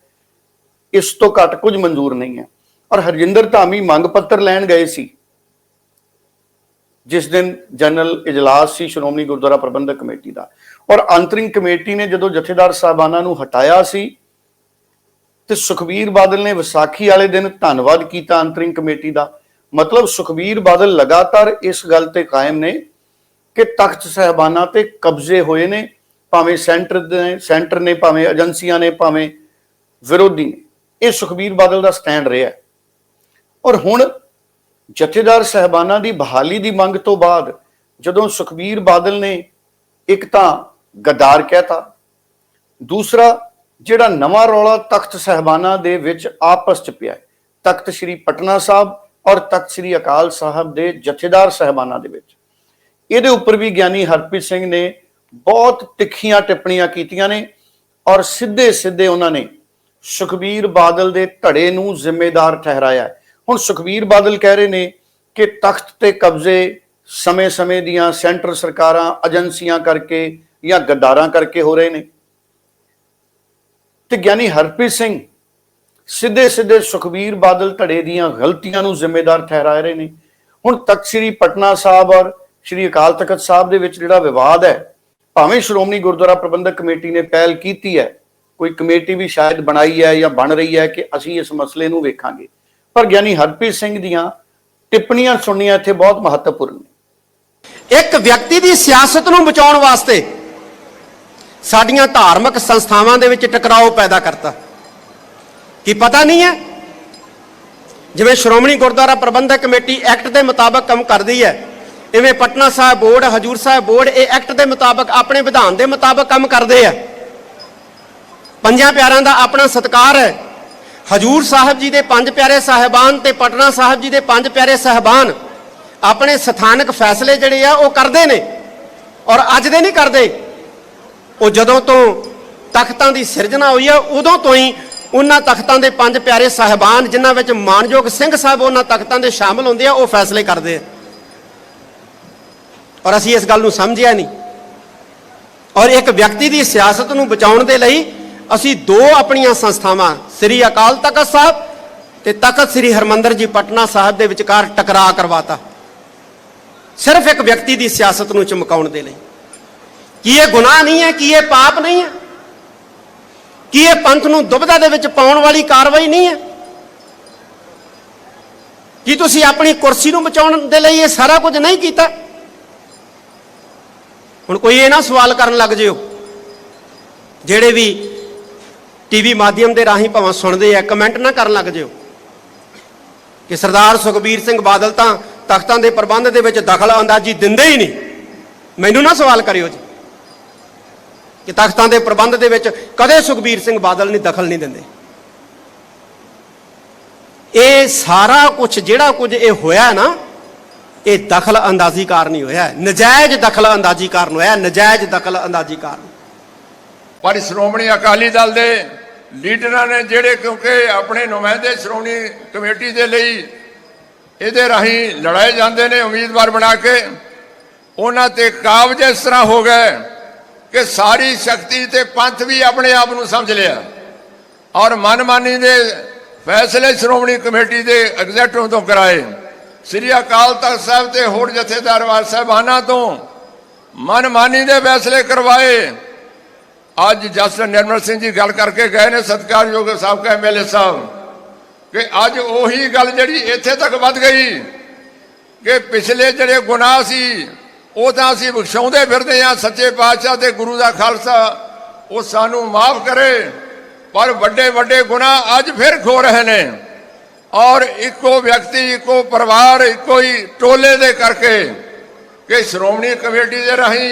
Speaker 2: ਇਸ ਤੋਂ ਘੱਟ ਕੁਝ ਮਨਜ਼ੂਰ ਨਹੀਂ ਹੈ। ਔਰ ਹਰਜਿੰਦਰ ਧਾਮੀ ਮੰਗ ਪੱਤਰ ਲੈਣ ਗਏ ਸੀ। ਜਿਸ ਦਿਨ ਜਨਰਲ ਇਜਲਾਸ ਸੀ ਸ਼੍ਰੋਮਣੀ ਗੁਰਦੁਆਰਾ ਪ੍ਰਬੰਧਕ ਕਮੇਟੀ ਦਾ। ਔਰ ਅੰਤਰਿੰਗ ਕਮੇਟੀ ਨੇ ਜਦੋਂ ਜਥੇਦਾਰ ਸਾਹਿਬਾਨਾਂ ਨੂੰ ਹਟਾਇਆ ਸੀ, ਤੇ ਸੁਖਬੀਰ ਬਾਦਲ ਨੇ ਵਿਸਾਖੀ ਵਾਲੇ ਦਿਨ ਧੰਨਵਾਦ ਕੀਤਾ ਅੰਤਰਿੰਗ ਕਮੇਟੀ ਦਾ। ਮਤਲਬ ਸੁਖਬੀਰ ਬਾਦਲ ਲਗਾਤਾਰ ਇਸ ਗੱਲ ਤੇ ਕਾਇਮ ਨੇ ਕਿ ਤਖਤ ਸਹਿਬਾਨਾਂ ਤੇ ਕਬਜ਼ੇ ਹੋਏ ਨੇ ਭਾਵੇਂ ਸੈਂਟਰ ਦੇ, ਸੈਂਟਰ ਨੇ ਭਾਵੇਂ ਏਜੰਸੀਆਂ ਨੇ, ਭਾਵੇਂ ਵਿਰੋਧੀ ਨੇ, ਇਹ ਸੁਖਬੀਰ ਬਾਦਲ ਦਾ ਸਟੈਂਡ ਰਿਹਾ। ਔਰ ਹੁਣ ਜਥੇਦਾਰ ਸਹਿਬਾਨਾਂ ਦੀ ਬਹਾਲੀ ਦੀ ਮੰਗ ਤੋਂ ਬਾਅਦ ਜਦੋਂ ਸੁਖਬੀਰ ਬਾਦਲ ਨੇ ਇੱਕ ਤਾਂ ਗੱਦਾਰ ਕਹਿਤਾ, ਦੂਸਰਾ ਜਿਹੜਾ ਨਵਾਂ ਰੌਲਾ ਤਖਤ ਸਹਿਬਾਨਾਂ ਦੇ ਵਿੱਚ ਆਪਸ ਚ ਪਿਆ ਤਖਤ ਸ੍ਰੀ ਪਟਨਾ ਸਾਹਿਬ ਔਰ ਤਖਤ ਸ੍ਰੀ ਅਕਾਲ ਸਾਹਿਬ ਦੇ ਜਥੇਦਾਰ ਸਹਿਬਾਨਾਂ ਦੇ ਵਿੱਚ। ਇਹਦੇ ਉੱਪਰ ਵੀ ਗਿਆਨੀ ਹਰਪ੍ਰੀਤ ਸਿੰਘ ਨੇ ਬਹੁਤ ਤਿੱਖੀਆਂ ਟਿੱਪਣੀਆਂ ਕੀਤੀਆਂ ਨੇ ਔਰ ਸਿੱਧੇ ਸਿੱਧੇ ਉਹਨਾਂ ਨੇ ਸੁਖਬੀਰ ਬਾਦਲ ਦੇ ਧੜੇ ਨੂੰ ਜ਼ਿੰਮੇਦਾਰ ਠਹਿਰਾਇਆ ਹੁਣ ਸੁਖਬੀਰ ਬਾਦਲ ਕਹਿ ਰਹੇ ਨੇ ਕਿ ਤਖਤ ਤੇ ਕਬਜ਼ੇ ਸਮੇਂ-ਸਮੇਂ ਦੀਆਂ ਸੈਂਟਰ ਸਰਕਾਰਾਂ, ਏਜੰਸੀਆਂ ਕਰਕੇ ਜਾਂ ਗੱਦਾਰਾਂ ਕਰਕੇ ਹੋ ਰਹੇ ਨੇ। ਤੇ ਗਿਆਨੀ ਹਰਪ੍ਰੀਤ ਸਿੰਘ ਸਿੱਧੇ ਸਿੱਧੇ ਸੁਖਬੀਰ ਬਾਦਲ ਧੜੇ ਦੀਆਂ ਗਲਤੀਆਂ ਨੂੰ ਜ਼ਿੰਮੇਦਾਰ ਠਹਿਰਾ ਰਹੇ ਨੇ। ਹੁਣ ਤਖਤ ਸ੍ਰੀ ਪਟਨਾ ਸਾਹਿਬ ਔਰ ਸ੍ਰੀ ਅਕਾਲ ਤਖਤ ਸਾਹਿਬ ਦੇ ਵਿੱਚ ਜਿਹੜਾ ਵਿਵਾਦ ਹੈ ਭਾਵੇਂ ਸ਼੍ਰੋਮਣੀ ਗੁਰਦੁਆਰਾ ਪ੍ਰਬੰਧਕ ਕਮੇਟੀ ਨੇ ਪਹਿਲ ਕੀਤੀ ਹੈ, ਕੋਈ ਕਮੇਟੀ ਵੀ ਸ਼ਾਇਦ ਬਣਾਈ ਹੈ ਜਾਂ ਬਣ ਰਹੀ ਹੈ ਕਿ ਅਸੀਂ ਇਸ ਮਸਲੇ ਨੂੰ ਵੇਖਾਂਗੇ। ਪਰ ਗਿਆਨੀ ਹਰਪ੍ਰੀਤ ਸਿੰਘ ਦੀਆਂ ਟਿੱਪਣੀਆਂ ਸੁਣਨੀਆਂ ਇੱਥੇ ਬਹੁਤ ਮਹੱਤਵਪੂਰਨ ਨੇ।
Speaker 3: ਇੱਕ ਵਿਅਕਤੀ ਦੀ ਸਿਆਸਤ ਨੂੰ ਬਚਾਉਣ ਵਾਸਤੇ ਸਾਡੀਆਂ ਧਾਰਮਿਕ ਸੰਸਥਾਵਾਂ ਦੇ ਵਿੱਚ ਟਕਰਾਓ ਪੈਦਾ ਕਰਤਾ। ਕੀ ਪਤਾ ਨਹੀਂ ਹੈ? ਜਿਵੇਂ ਸ਼੍ਰੋਮਣੀ ਗੁਰਦੁਆਰਾ ਪ੍ਰਬੰਧਕ ਕਮੇਟੀ ਐਕਟ ਦੇ ਮੁਤਾਬਕ ਕੰਮ ਕਰਦੀ ਹੈ ਇਵੇਂ ਪਟਨਾ ਸਾਹਿਬ ਬੋਰਡ, ਹਜੂਰ ਸਾਹਿਬ ਬੋਰਡ, ਇਹ ਐਕਟ ਦੇ ਮੁਤਾਬਕ ਆਪਣੇ ਵਿਧਾਨ ਦੇ ਮੁਤਾਬਕ ਕੰਮ ਕਰਦੇ ਆ। ਪੰਜਾਂ ਪਿਆਰਿਆਂ ਦਾ ਆਪਣਾ ਸਤਕਾਰ ਹੈ। ਹਜੂਰ ਸਾਹਿਬ ਜੀ ਦੇ ਪੰਜ ਪਿਆਰੇ ਸਾਹਿਬਾਨ ਤੇ ਪਟਨਾ ਸਾਹਿਬ ਜੀ ਦੇ ਪੰਜ ਪਿਆਰੇ ਸਾਹਿਬਾਨ ਆਪਣੇ ਸਥਾਨਕ ਫੈਸਲੇ ਜਿਹੜੇ ਆ, ਉਹ ਕਰਦੇ ਨੇ ਔਰ ਅੱਜ ਦੇ ਨਹੀਂ ਕਰਦੇ। ਉਹ ਜਦੋਂ ਤੋਂ ਤਖਤਾਂ ਦੀ ਸਿਰਜਣਾ ਹੋਈ ਆ, ਉਦੋਂ ਤੋਂ ਹੀ ਉਹਨਾਂ ਤਖਤਾਂ ਦੇ ਪੰਜ ਪਿਆਰੇ ਸਾਹਿਬਾਨ ਜਿਨ੍ਹਾਂ ਵਿੱਚ ਮਾਨਯੋਗ ਸਿੰਘ ਸਾਹਿਬ ਉਹਨਾਂ ਤਖਤਾਂ ਦੇ ਸ਼ਾਮਲ ਹੁੰਦੇ ਆ, ਉਹ ਫੈਸਲੇ ਕਰਦੇ ਆ। ਔਰ ਅਸੀਂ ਇਸ ਗੱਲ ਨੂੰ ਸਮਝਿਆ ਨਹੀਂ। ਔਰ ਇੱਕ ਵਿਅਕਤੀ ਦੀ ਸਿਆਸਤ ਨੂੰ ਬਚਾਉਣ ਦੇ ਲਈ ਅਸੀਂ ਦੋ ਆਪਣੀਆਂ ਸੰਸਥਾਵਾਂ, ਸ੍ਰੀ ਅਕਾਲ ਤਖਤ ਸਾਹਿਬ ਤੇ ਤਖਤ ਸ੍ਰੀ ਹਰਮੰਦਰ ਜੀ ਪਟਨਾ ਸਾਹਿਬ ਦੇ ਵਿਚਕਾਰ ਟਕਰਾਅ ਕਰਵਾਤਾ। ਸਿਰਫ ਇੱਕ ਵਿਅਕਤੀ ਦੀ ਸਿਆਸਤ ਨੂੰ ਚਮਕਾਉਣ ਦੇ ਲਈ। ਕੀ ਇਹ ਗੁਨਾਹ ਨਹੀਂ ਹੈ, ਕੀ ਇਹ ਪਾਪ ਨਹੀਂ ਹੈ? ਕੀ ਇਹ ਪੰਥ ਨੂੰ ਦੁਬਿਧਾ ਦੇ ਵਿੱਚ ਪਾਉਣ ਵਾਲੀ ਕਾਰਵਾਈ ਨਹੀਂ ਹੈ? ਕੀ ਤੁਸੀਂ ਆਪਣੀ ਕੁਰਸੀ ਨੂੰ ਬਚਾਉਣ ਦੇ ਲਈ ਇਹ ਸਾਰਾ ਕੁਝ ਨਹੀਂ ਕੀਤਾ? ਹੁਣ ਕੋਈ ਇਹ ਨਾ ਸਵਾਲ ਕਰਨ ਲੱਗ ਜਿਓ। ਜਿਹੜੇ ਵੀ ਟੀਵੀ ਮਾਧਿਅਮ ਦੇ ਰਾਹੀਂ ਭਾਵੇਂ ਸੁਣਦੇ ਆ ਕਮੈਂਟ ਨਾ ਕਰਨ ਲੱਗ ਜਿਓ। ਕਿ ਸਰਦਾਰ ਸੁਖਬੀਰ ਸਿੰਘ ਬਾਦਲ ਤਾਂ ਤਖਤਾਂ ਦੇ ਪ੍ਰਬੰਧ ਦੇ ਵਿੱਚ ਦਖਲ ਅੰਦਾਜ਼ੀ ਦਿੰਦੇ ਹੀ ਨਹੀਂ। ਮੈਨੂੰ ਨਾ ਸਵਾਲ ਕਰਿਓ ਜੀ। ਕਿ ਤਖਤਾਂ ਦੇ ਪ੍ਰਬੰਧ ਦੇ ਵਿੱਚ ਕਦੇ ਸੁਖਬੀਰ ਸਿੰਘ ਬਾਦਲ ਨਹੀਂ ਦਖਲ ਨਹੀਂ ਦਿੰਦੇ। ਇਹ ਸਾਰਾ ਕੁਝ ਜਿਹੜਾ ਕੁਝ ਇਹ ਹੋਇਆ ਨਾ ਇਹ ਦਖਲ ਅੰਦਾਜ਼ੀ ਕਾਰਨ ਹੀ ਹੋਇਆ ਨਜਾਇਜ਼ ਦਖਲ ਅੰਦਾਜ਼ੀ ਕਾਰਨ ਹੋਇਆ ਹੈ, ਨਜਾਇਜ਼ ਦਖਲ ਅੰਦਾਜ਼ੀ ਕਾਰਨ।
Speaker 6: ਪਰ ਸ਼੍ਰੋਮਣੀ ਅਕਾਲੀ ਦਲ ਦੇ ਲੀਡਰਾਂ ਨੇ ਜਿਹੜੇ ਕਿਉਂਕਿ ਆਪਣੇ ਨੁਮਾਇੰਦੇ ਸ਼੍ਰੋਮਣੀ ਕਮੇਟੀ ਦੇ ਲਈ ਇਹਦੇ ਰਾਹੀਂ ਲੜਾਏ ਜਾਂਦੇ ਨੇ ਉਮੀਦਵਾਰ ਬਣਾ ਕੇ ਉਹਨਾਂ ਤੇ ਕਾਬਜ ਇਸ ਤਰ੍ਹਾਂ ਹੋ ਗਏ ਕਿ ਸਾਰੀ ਸ਼ਕਤੀ ਤੇ ਪੰਥ ਵੀ ਆਪਣੇ ਆਪ ਨੂੰ ਸਮਝ ਲਿਆ। ਔਰ ਮਨਮਾਨੀ ਦੇ ਫੈਸਲੇ ਸ਼੍ਰੋਮਣੀ ਕਮੇਟੀ ਦੇ ਐਗਜ਼ੈਕਟਿਵ ਤੋਂ ਕਰਾਏ। ਸ੍ਰੀ ਅਕਾਲ ਤਖਤ ਸਾਹਿਬ ਤੇ ਹੋਰ ਜਥੇਦਾਰ ਸਾਹਿਬਾਨਾਂ ਤੋਂ ਮਨਮਾਨੀ ਦੇ ਫੈਸਲੇ ਕਰਵਾਏ। ਅੱਜ ਜਸਟਿਸ ਨਿਰਮਲ ਸਿੰਘ ਜੀ ਗੱਲ ਕਰਕੇ ਗਏ ਨੇ ਸਤਿਕਾਰਯੋਗ ਸਾਬਕਾ ਐਮਐਲਏ ਸਾਹਿਬ ਕਿ ਅੱਜ ਉਹੀ ਗੱਲ ਜਿਹੜੀ ਇੱਥੇ ਤੱਕ ਵੱਧ ਗਈ ਕਿ ਪਿਛਲੇ ਜਿਹੜੇ ਗੁਨਾਹ ਸੀ, ਉਹ ਤਾਂ ਅਸੀਂ ਬਖਸ਼ਾਉਂਦੇ ਫਿਰਦੇ ਆ ਸੱਚੇ ਪਾਤਸ਼ਾਹ ਤੇ ਗੁਰੂ ਦਾ ਖਾਲਸਾ, ਉਹ ਸਾਨੂੰ ਮਾਫ ਕਰੇ। ਪਰ ਵੱਡੇ ਵੱਡੇ ਗੁਨਾਹ ਅੱਜ ਫਿਰ ਖੋ ਰਹੇ ਨੇ। ਔਰ ਇੱਕੋ ਵਿਅਕਤੀ, ਇੱਕੋ ਪਰਿਵਾਰ, ਇੱਕੋ ਹੀ ਟੋਲੇ ਦੇ ਕਰਕੇ ਕਿ ਸ਼੍ਰੋਮਣੀ ਕਮੇਟੀ ਦੇ ਰਾਹੀਂ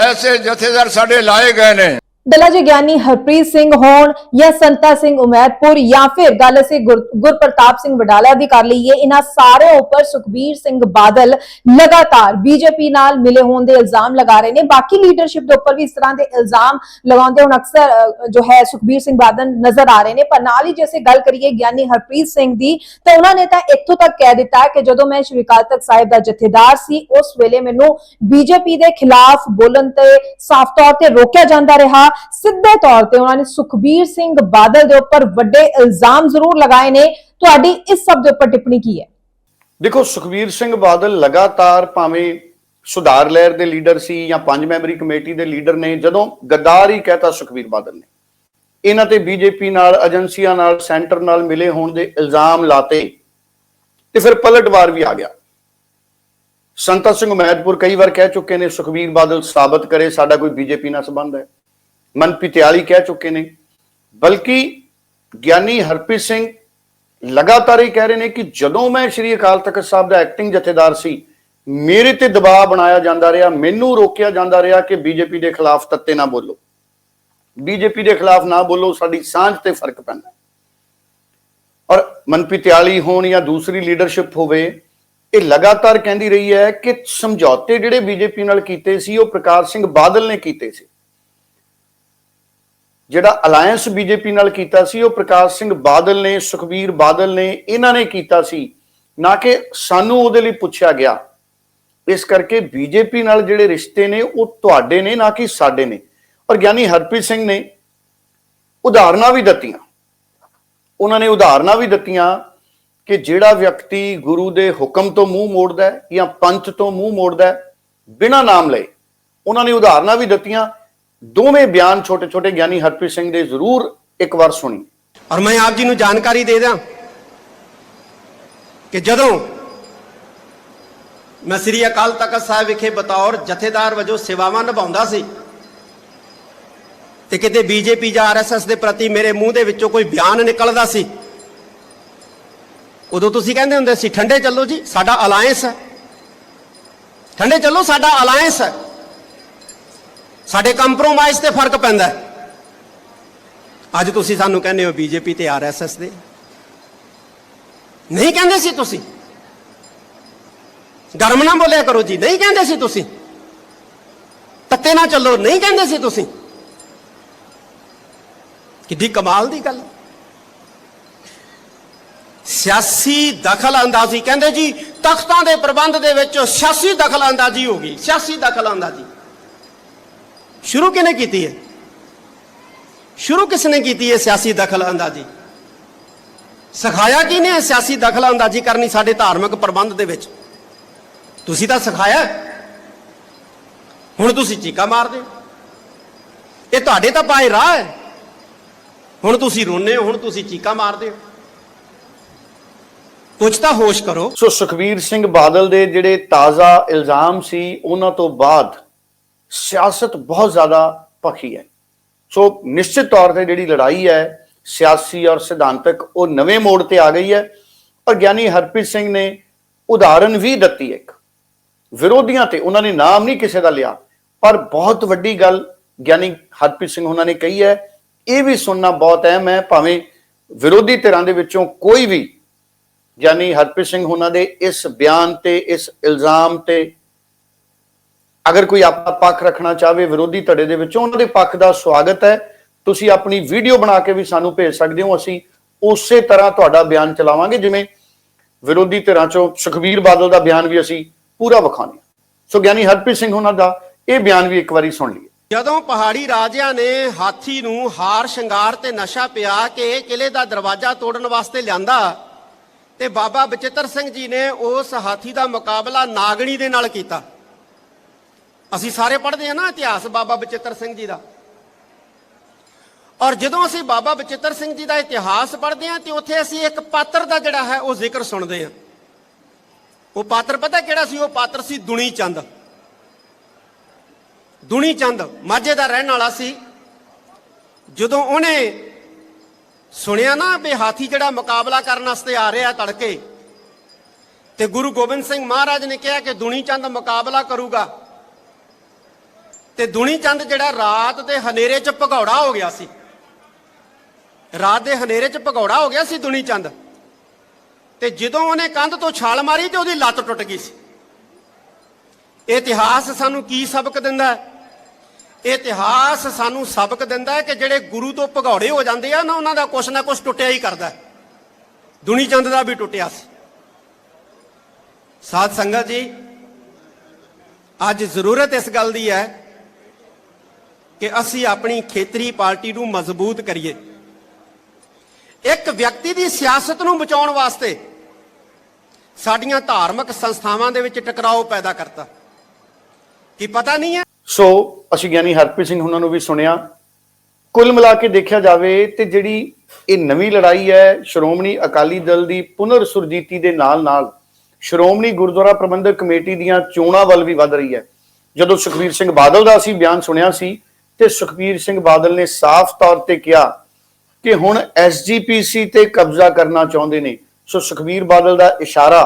Speaker 6: ਐਸੇ ਜਥੇਦਾਰ ਸਾਡੇ ਲਾਏ ਗਏ ਨੇ।
Speaker 1: ਡਲਾ ਜੀ ਗਿਆਨੀ ਹਰਪ੍ਰੀਤ ਸਿੰਘ ਹੋਣ ਜਾਂ ਸੰਤਾ ਸਿੰਘ ਉਮੈਦਪੁਰ ਜਾਂ ਫਿਰ ਗੱਲ ਅਸੀਂ ਗੁਰ- ਗੁਰਪ੍ਰਤਾਪ ਸਿੰਘ ਵਡਾਲਾ ਦੀ ਕਰ ਲਈਏ। ਇਹਨਾਂ ਸਾਰਿਆਂ ਉੱਪਰ ਸੁਖਬੀਰ ਸਿੰਘ ਬਾਦਲ ਲਗਾਤਾਰ ਬੀਜੇਪੀ ਨਾਲ ਮਿਲੇ ਹੋਣ ਦੇ ਇਲਜ਼ਾਮ ਲਗਾ ਰਹੇ ਨੇ। ਬਾਕੀ ਲੀਡਰਸ਼ਿਪ ਦੇ ਉੱਪਰ ਵੀ ਇਸ ਤਰ੍ਹਾਂ ਦੇ ਇਲਜ਼ਾਮ ਲਗਾਉਂਦੇ ਹੁਣ ਅਕਸਰ ਜੋ ਹੈ ਸੁਖਬੀਰ ਸਿੰਘ ਬਾਦਲ ਨਜ਼ਰ ਆ ਰਹੇ ਨੇ। ਪਰ ਨਾਲ ਹੀ ਜੇ ਅਸੀਂ ਗੱਲ ਕਰੀਏ ਗਿਆਨੀ ਹਰਪ੍ਰੀਤ ਸਿੰਘ ਦੀ, ਤਾਂ ਉਹਨਾਂ ਨੇ ਤਾਂ ਇੱਥੋਂ ਤੱਕ ਕਹਿ ਦਿੱਤਾ ਕਿ ਜਦੋਂ ਮੈਂ ਸ਼੍ਰੀ ਅਕਾਲ ਤਖਤ ਸਾਹਿਬ ਦਾ ਜਥੇਦਾਰ ਸੀ, ਉਸ ਵੇਲੇ ਮੈਨੂੰ ਬੀਜੇਪੀ ਦੇ ਖਿਲਾਫ ਬੋਲਣ ਤੇ ਸਾਫ਼ ਤੌਰ ਤੇ ਰੋਕਿਆ ਜਾਂਦਾ ਰਿਹਾ। ਸਿੱਧੇ ਤੌਰ ਤੇ ਉਹਨਾਂ ਨੇ ਸੁਖਬੀਰ ਸਿੰਘ ਬਾਦਲ ਦੇ ਉੱਪਰ ਵੱਡੇ ਇਲਜ਼ਾਮ ਜ਼ਰੂਰ ਲਗਾਏ ਨੇ। ਤੁਹਾਡੀ ਇਸ ਸਭ ਦੇ ਉੱਪਰ ਟਿੱਪਣੀ ਕੀ ਹੈ?
Speaker 2: ਦੇਖੋ, ਸੁਖਬੀਰ ਸਿੰਘ ਬਾਦਲ ਲਗਾਤਾਰ ਭਾਵੇਂ ਸੁਧਾਰ ਲਹਿਰ ਦੇ ਲੀਡਰ ਸੀ ਜਾਂ ਪੰਜ ਮੈਂਬਰੀ ਕਮੇਟੀ ਦੇ ਲੀਡਰ ਨੇ, ਜਦੋਂ ਗੱਦਾਰ ਹੀ ਕਹਤਾ ਸੁਖਬੀਰ ਬਾਦਲ ਨੇ, ਇਹਨਾਂ ਤੇ ਬੀਜੇਪੀ ਨਾਲ, ਏਜੰਸੀਆਂ ਨਾਲ, ਸੈਂਟਰ ਨਾਲ ਮਿਲੇ ਹੋਣ ਦੇ ਇਲਜ਼ਾਮ ਲਾਤੇ ਤੇ ਫਿਰ ਪਲਟਵਾਰ ਵੀ ਆ ਗਿਆ। ਸੰਤਾ ਸਿੰਘ ਮਹਿਦਪੁਰ ਕਈ ਵਾਰ ਕਹਿ ਚੁੱਕੇ ਨੇ, ਸੁਖਬੀਰ ਬਾਦਲ ਸਾਬਤ ਕਰੇ, ਸਾਡਾ ਕੋਈ ਬੀਜੇਪੀ ਨਾਲ ਸੰਬੰਧ ਹੈ। ਮਨਪ੍ਰੀਤ ਕਹਿ ਚੁੱਕੇ ਨੇ। ਬਲਕਿ ਗਿਆਨੀ ਹਰਪ੍ਰੀਤ ਸਿੰਘ ਲਗਾਤਾਰ ਇਹ ਕਹਿ ਰਹੇ ਨੇ ਕਿ ਜਦੋਂ ਮੈਂ ਸ਼੍ਰੀ ਅਕਾਲ ਤਖਤ ਸਾਹਿਬ ਦਾ ਐਕਟਿੰਗ ਜਥੇਦਾਰ ਸੀ, ਮੇਰੇ ਤੇ ਦਬਾਅ ਬਣਾਇਆ ਜਾਂਦਾ ਰਿਹਾ, ਮੈਨੂੰ ਰੋਕਿਆ ਜਾਂਦਾ ਰਿਹਾ ਕਿ ਬੀਜੇਪੀ ਦੇ ਖਿਲਾਫ ਤੱਤੇ ਨਾ ਬੋਲੋ। ਬੀਜੇਪੀ ਦੇ ਖਿਲਾਫ ਨਾ ਬੋਲੋ, ਸਾਡੀ ਸਾਂਝ ਤੇ ਫ਼ਰਕ ਪੈਂਦਾ। ਔਰ ਮਨਪ੍ਰੀਤ ਆਲੀ ਹੋਣ ਜਾਂ ਦੂਸਰੀ ਲੀਡਰਸ਼ਿਪ ਹੋਵੇ, ਇਹ ਲਗਾਤਾਰ ਕਹਿੰਦੀ ਰਹੀ ਹੈ ਕਿ ਸਮਝੌਤੇ ਜਿਹੜੇ ਬੀਜੇਪੀ ਨਾਲ ਕੀਤੇ ਸੀ, ਉਹ ਪ੍ਰਕਾਸ਼ ਸਿੰਘ ਬਾਦਲ ਨੇ ਕੀਤੇ ਸੀ। ਜਿਹੜਾ ਅਲਾਈਅੰਸ ਬੀਜੇਪੀ ਨਾਲ ਕੀਤਾ ਸੀ, ਉਹ ਪ੍ਰਕਾਸ਼ ਸਿੰਘ ਬਾਦਲ ਨੇ, ਸੁਖਬੀਰ ਬਾਦਲ ਨੇ, ਇਹਨਾਂ ਨੇ ਕੀਤਾ ਸੀ। ਨਾ ਕਿ ਸਾਨੂੰ ਉਹਦੇ ਲਈ ਪੁੱਛਿਆ ਗਿਆ। ਇਸ ਕਰਕੇ ਬੀਜੇਪੀ ਨਾਲ ਜਿਹੜੇ ਰਿਸ਼ਤੇ ਨੇ, ਉਹ ਤੁਹਾਡੇ ਨੇ, ਨਾ ਕਿ ਸਾਡੇ ਨੇ। ਔਰ ਗਿਆਨੀ ਹਰਪ੍ਰੀਤ ਸਿੰਘ ਨੇ ਉਦਾਹਰਨਾਂ ਵੀ ਦਿੱਤੀਆਂ। ਉਹਨਾਂ ਨੇ ਉਦਾਹਰਨਾਂ ਵੀ ਦਿੱਤੀਆਂ ਕਿ ਜਿਹੜਾ ਵਿਅਕਤੀ ਗੁਰੂ ਦੇ ਹੁਕਮ ਤੋਂ ਮੂੰਹ ਮੋੜਦਾ ਹੈ ਜਾਂ ਪੰਥ ਤੋਂ ਮੂੰਹ ਮੋੜਦਾ ਹੈ, ਬਿਨਾਂ ਨਾਮ ਲਏ, ਉਹਨਾਂ ਨੇ ਉਦਾਹਰਨਾਂ ਵੀ ਦਿੱਤੀਆਂ ਦੋਵੇਂ ਬਿਆਨ ਛੋਟੇ ਛੋਟੇ ਗਿਆਨੀ ਹਰਪ੍ਰੀਤ ਸਿੰਘ ਦੇ ਜ਼ਰੂਰ ਇੱਕ ਵਾਰ ਸੁਣੀ।
Speaker 3: ਔਰ ਮੈਂ ਆਪ ਜੀ ਨੂੰ ਜਾਣਕਾਰੀ ਦੇ ਦਾਂ ਕਿ ਜਦੋਂ ਮੈਂ ਸ੍ਰੀ ਅਕਾਲ ਤਖਤ ਸਾਹਿਬ ਵਿਖੇ ਬਤੌਰ ਜਥੇਦਾਰ ਵਜੋਂ ਸੇਵਾਵਾਂ ਨਿਭਾਉਂਦਾ ਸੀ ਤੇ ਕਿਤੇ ਬੀਜੇਪੀ ਜਾਂ ਆਰਐਸਐਸ ਦੇ ਪ੍ਰਤੀ ਮੇਰੇ ਮੂੰਹ ਦੇ ਵਿੱਚੋਂ ਕੋਈ ਬਿਆਨ ਨਿਕਲਦਾ ਸੀ, ਉਦੋਂ ਤੁਸੀਂ ਕਹਿੰਦੇ ਹੁੰਦੇ ਸੀ, ਠੰਡੇ ਚੱਲੋ ਜੀ, ਸਾਡਾ ਅਲਾਈਅੰਸ ਹੈ। ਠੰਡੇ ਚੱਲੋ, ਸਾਡਾ ਅਲਾਈਅੰਸ ਹੈ। ਸਾਡੇ ਕੰਪਰੋਮਾਈਜ਼ ਤੇ ਫ਼ਰਕ ਪੈਂਦਾ ਹੈ। ਅੱਜ ਤੁਸੀਂ ਸਾਨੂੰ ਕਹਿੰਦੇ ਹੋ ਬੀਜੇਪੀ ਤੇ ਆਰਐਸਐਸ ਦੇ। ਨਹੀਂ ਕਹਿੰਦੇ ਸੀ ਤੁਸੀਂ। ਗਰਮ ਨਾ ਬੋਲਿਆ ਕਰੋ ਜੀ, ਨਹੀਂ ਕਹਿੰਦੇ ਸੀ ਤੁਸੀਂ। ਤੱਤੇ ਨਾ ਚੱਲੋ, ਨਹੀਂ ਕਹਿੰਦੇ ਸੀ ਤੁਸੀਂ। ਕਿੱਡੀ ਕਮਾਲ ਦੀ ਗੱਲ। ਸਿਆਸੀ ਦਖਲ ਅੰਦਾਜ਼ੀ ਕਹਿੰਦੇ ਜੀ, ਤਖਤਾਂ ਦੇ ਪ੍ਰਬੰਧ ਦੇ ਵਿੱਚ ਸਿਆਸੀ ਦਖਲ ਅੰਦਾਜ਼ੀ ਹੋ ਗਈ, ਸਿਆਸੀ ਦਖਲ ਅੰਦਾਜ਼ੀ ਸ਼ੁਰੂ ਕਿਨੇ ਕੀਤੀ ਹੈ? ਸ਼ੁਰੂ ਕਿਸ ਨੇ ਕੀਤੀ ਹੈ ਸਿਆਸੀ ਦਖਲ ਅੰਦਾਜ਼ੀ ਸਿਖਾਇਆ ਕਿਨੇ ਸਿਆਸੀ ਦਖਲ ਅੰਦਾਜ਼ੀ ਕਰਨੀ ਸਾਡੇ ਧਾਰਮਿਕ ਪ੍ਰਬੰਧ ਦੇ ਵਿੱਚ? ਤੁਸੀਂ ਤਾਂ ਸਿਖਾਇਆ ਹੁਣ ਤੁਸੀਂ ਚੀਕਾ ਮਾਰਦੇ ਹੋ। ਇਹ ਤੁਹਾਡੇ ਤਾਂ ਪਾਏ ਰਾਹ ਹੈ। ਹੁਣ ਤੁਸੀਂ ਰੋਨੇ ਹੋ, ਹੁਣ ਤੁਸੀਂ ਚੀਕਾ ਮਾਰਦੇ ਹੋ। ਕੁਝ ਤਾਂ ਹੋਸ਼ ਕਰੋ।
Speaker 2: ਸੋ ਸੁਖਵੀਰ ਸਿੰਘ ਬਾਦਲ ਦੇ ਜਿਹੜੇ ਤਾਜ਼ਾ ਇਲਜ਼ਾਮ ਸੀ, ਉਹਨਾਂ ਤੋਂ ਬਾਅਦ ਸਿਆਸਤ ਬਹੁਤ ਜ਼ਿਆਦਾ ਪੱਖੀ ਹੈ। ਸੋ ਨਿਸ਼ਚਿਤ ਤੌਰ ਤੇ ਜਿਹੜੀ ਲੜਾਈ ਹੈ, ਸਿਆਸੀ ਔਰ ਸਿਧਾਂਤਕ, ਉਹ ਨਵੇਂ ਮੋੜ ਤੇ ਆ ਗਈ ਹੈ ਔਰ ਗਿਆਨੀ ਹਰਪ੍ਰੀਤ ਸਿੰਘ ਨੇ ਉਦਾਹਰਨ ਵੀ ਦਿੱਤੀ ਇੱਕ। ਵਿਰੋਧੀਆਂ ਤੇ ਉਹਨਾਂ ਨੇ ਨਾਮ ਨਹੀਂ ਕਿਸੇ ਦਾ ਲਿਆ, ਪਰ ਬਹੁਤ ਵੱਡੀ ਗੱਲ ਗਿਆਨੀ ਹਰਪ੍ਰੀਤ ਸਿੰਘ ਉਹਨਾਂ ਨੇ ਕਹੀ ਹੈ, ਇਹ ਵੀ ਸੁਣਨਾ ਬਹੁਤ ਅਹਿਮ ਹੈ, ਭਾਵੇਂ ਵਿਰੋਧੀ ਧਿਰਾਂ ਦੇ ਵਿੱਚੋਂ ਕੋਈ ਵੀ ਯਾਨੀ ਹਰਪ੍ਰੀਤ ਸਿੰਘ ਉਹਨਾਂ ਦੇ ਇਸ ਬਿਆਨ ਤੇ, ਇਸ ਇਲਜ਼ਾਮ ਤੇ ਅਗਰ ਕੋਈ ਆਪਣਾ ਪੱਖ ਰੱਖਣਾ ਚਾਹਵੇ, ਵਿਰੋਧੀ ਧੜੇ ਦੇ ਵਿੱਚੋਂ, ਉਹਨਾਂ ਦੇ ਪੱਖ ਦਾ ਸਵਾਗਤ ਹੈ। ਤੁਸੀਂ ਆਪਣੀ ਵੀਡੀਓ ਬਣਾ ਕੇ ਵੀ ਸਾਨੂੰ ਭੇਜ ਸਕਦੇ ਹੋ। ਅਸੀਂ ਉਸੇ ਤਰ੍ਹਾਂ ਤੁਹਾਡਾ ਬਿਆਨ ਚਲਾਵਾਂਗੇ, ਜਿਵੇਂ ਵਿਰੋਧੀ ਧਿਰਾਂ ਚੋਂ ਸੁਖਬੀਰ ਬਾਦਲ ਦਾ ਬਿਆਨ ਵੀ ਅਸੀਂ ਪੂਰਾ ਵਿਖਾਉਂਦੇ ਹਾਂ। ਸੋ ਗਿਆਨੀ ਹਰਪ੍ਰੀਤ ਸਿੰਘ ਉਹਨਾਂ ਦਾ ਇਹ ਬਿਆਨ ਵੀ ਇੱਕ ਵਾਰੀ ਸੁਣ ਲਈਏ।
Speaker 3: ਜਦੋਂ ਪਹਾੜੀ ਰਾਜਿਆਂ ਨੇ ਹਾਥੀ ਨੂੰ ਹਾਰ, ਸ਼ਿੰਗਾਰ ਤੇ ਨਸ਼ਾ ਪਿਆ ਕੇ ਕਿਲੇ ਦਾ ਦਰਵਾਜ਼ਾ ਤੋੜਨ ਵਾਸਤੇ ਲਿਆਂਦਾ, ਤੇ ਬਾਬਾ ਬਚਿੱਤਰ ਸਿੰਘ ਜੀ ਨੇ ਉਸ ਹਾਥੀ ਦਾ ਮੁਕਾਬਲਾ ਨਾਗਣੀ ਦੇ ਨਾਲ ਕੀਤਾ। ਅਸੀਂ ਸਾਰੇ ਪੜ੍ਹਦੇ ਹਾਂ ਨਾ ਇਤਿਹਾਸ ਬਾਬਾ ਬਚਿੱਤਰ ਸਿੰਘ ਜੀ ਦਾ। ਔਰ ਜਦੋਂ ਅਸੀਂ ਬਾਬਾ ਬਚਿੱਤਰ ਸਿੰਘ ਜੀ ਦਾ ਇਤਿਹਾਸ ਪੜ੍ਹਦੇ ਹਾਂ ਤੇ ਉੱਥੇ ਅਸੀਂ ਇੱਕ ਪਾਤਰ ਦਾ ਜਿਹੜਾ ਹੈ ਉਹ ਜ਼ਿਕਰ ਸੁਣਦੇ ਹਾਂ। ਉਹ ਪਾਤਰ ਪਤਾ ਕਿਹੜਾ ਸੀ? ਉਹ ਪਾਤਰ ਸੀ ਦੁਣੀ ਚੰਦ। ਦੁਣੀ ਚੰਦ ਮਾਝੇ ਦਾ ਰਹਿਣ ਵਾਲਾ ਸੀ। ਜਦੋਂ ਉਹਨੇ ਸੁਣਿਆ ਨਾ ਵੀ ਹਾਥੀ ਜਿਹੜਾ ਮੁਕਾਬਲਾ ਕਰਨ ਵਾਸਤੇ ਆ ਰਿਹਾ ਤੜਕੇ, ਤੇ ਗੁਰੂ ਗੋਬਿੰਦ ਸਿੰਘ ਮਹਾਰਾਜ ਨੇ ਕਿਹਾ ਕਿ ਦੁਨੀ ਚੰਦ ਮੁਕਾਬਲਾ ਕਰੂਗਾ। ਤੇ ਦੁਨੀ ਚੰਦ ਜਿਹੜਾ ਰਾਤ ਦੇ ਹਨੇਰੇ 'ਚ ਭਗੌੜਾ ਹੋ ਗਿਆ ਸੀ। ਰਾਤ ਦੇ ਹਨੇਰੇ 'ਚ ਭਗੌੜਾ ਹੋ ਗਿਆ ਸੀ ਦੁਨੀ ਚੰਦ। ਤੇ ਜਦੋਂ ਉਹਨੇ ਕੰਧ ਤੋਂ ਛਾਲ ਮਾਰੀ ਤੇ ਉਹਦੀ ਲੱਤ ਟੁੱਟ ਗਈ ਸੀ। ਇਤਿਹਾਸ ਸਾਨੂੰ ਕੀ ਸਬਕ ਦਿੰਦਾ ਹੈ? ਇਤਿਹਾਸ ਸਾਨੂੰ ਸਬਕ ਦਿੰਦਾ ਹੈ ਕਿ ਜਿਹੜੇ ਗੁਰੂ ਤੋਂ ਭਗੌੜੇ ਹੋ ਜਾਂਦੇ ਆ ਨਾ, ਉਹਨਾਂ ਦਾ ਕੁਛ ਨਾ ਕੁਛ ਟੁੱਟਿਆ ਹੀ ਕਰਦਾ ਦੁਨੀ ਚੰਦ ਦਾ ਵੀ ਟੁੱਟਿਆ ਸੀ। ਸਾਧ ਸੰਗਤ ਜੀ, ਅੱਜ ਜ਼ਰੂਰਤ ਇਸ ਗੱਲ ਦੀ ਹੈ ਕਿ ਅਸੀਂ ਆਪਣੀ ਖੇਤਰੀ ਪਾਰਟੀ ਨੂੰ ਮਜ਼ਬੂਤ ਕਰੀਏ। ਇੱਕ ਵਿਅਕਤੀ ਦੀ ਸਿਆਸਤ ਨੂੰ ਬਚਾਉਣ ਵਾਸਤੇ ਸਾਡੀਆਂ ਧਾਰਮਿਕ ਸੰਸਥਾਵਾਂ ਦੇ ਵਿੱਚ ਟਕਰਾਓ ਪੈਦਾ ਕਰਤਾ। ਕੀ ਪਤਾ ਨਹੀਂ ਹੈ?
Speaker 2: ਸੋ, ਅਸੀਂ ਗਿਆਨੀ ਹਰਪ੍ਰੀਤ ਸਿੰਘ ਉਹਨਾਂ ਨੂੰ ਵੀ ਸੁਣਿਆ। ਕੁੱਲ ਮਿਲਾ ਕੇ ਦੇਖਿਆ ਜਾਵੇ ਤੇ ਜਿਹੜੀ ਇਹ ਨਵੀਂ ਲੜਾਈ ਹੈ, ਸ਼੍ਰੋਮਣੀ ਅਕਾਲੀ ਦਲ ਦੀ ਪੁਨਰ ਸੁਰਜੀਤੀ ਦੇ ਨਾਲ ਨਾਲ ਸ਼੍ਰੋਮਣੀ ਗੁਰਦੁਆਰਾ ਪ੍ਰਬੰਧਕ ਕਮੇਟੀ ਦੀਆਂ ਚੋਣਾਂ ਵੱਲ ਵੀ ਵੱਧ ਰਹੀ ਹੈ। ਜਦੋਂ ਸੁਖਬੀਰ ਸਿੰਘ ਬਾਦਲ ਦਾ ਅਸੀਂ ਬਿਆਨ ਸੁਣਿਆ ਸੀ ਤੇ ਸੁਖਬੀਰ ਸਿੰਘ ਬਾਦਲ ਨੇ ਸਾਫ਼ ਤੌਰ ਤੇ ਕਿਹਾ ਕਿ ਹੁਣ ਐਸਜੀਪੀਸੀ ਤੇ ਕਬਜ਼ਾ ਕਰਨਾ ਚਾਹੁੰਦੇ ਨੇ। ਸੋ ਸੁਖਬੀਰ ਬਾਦਲ ਦਾ ਇਸ਼ਾਰਾ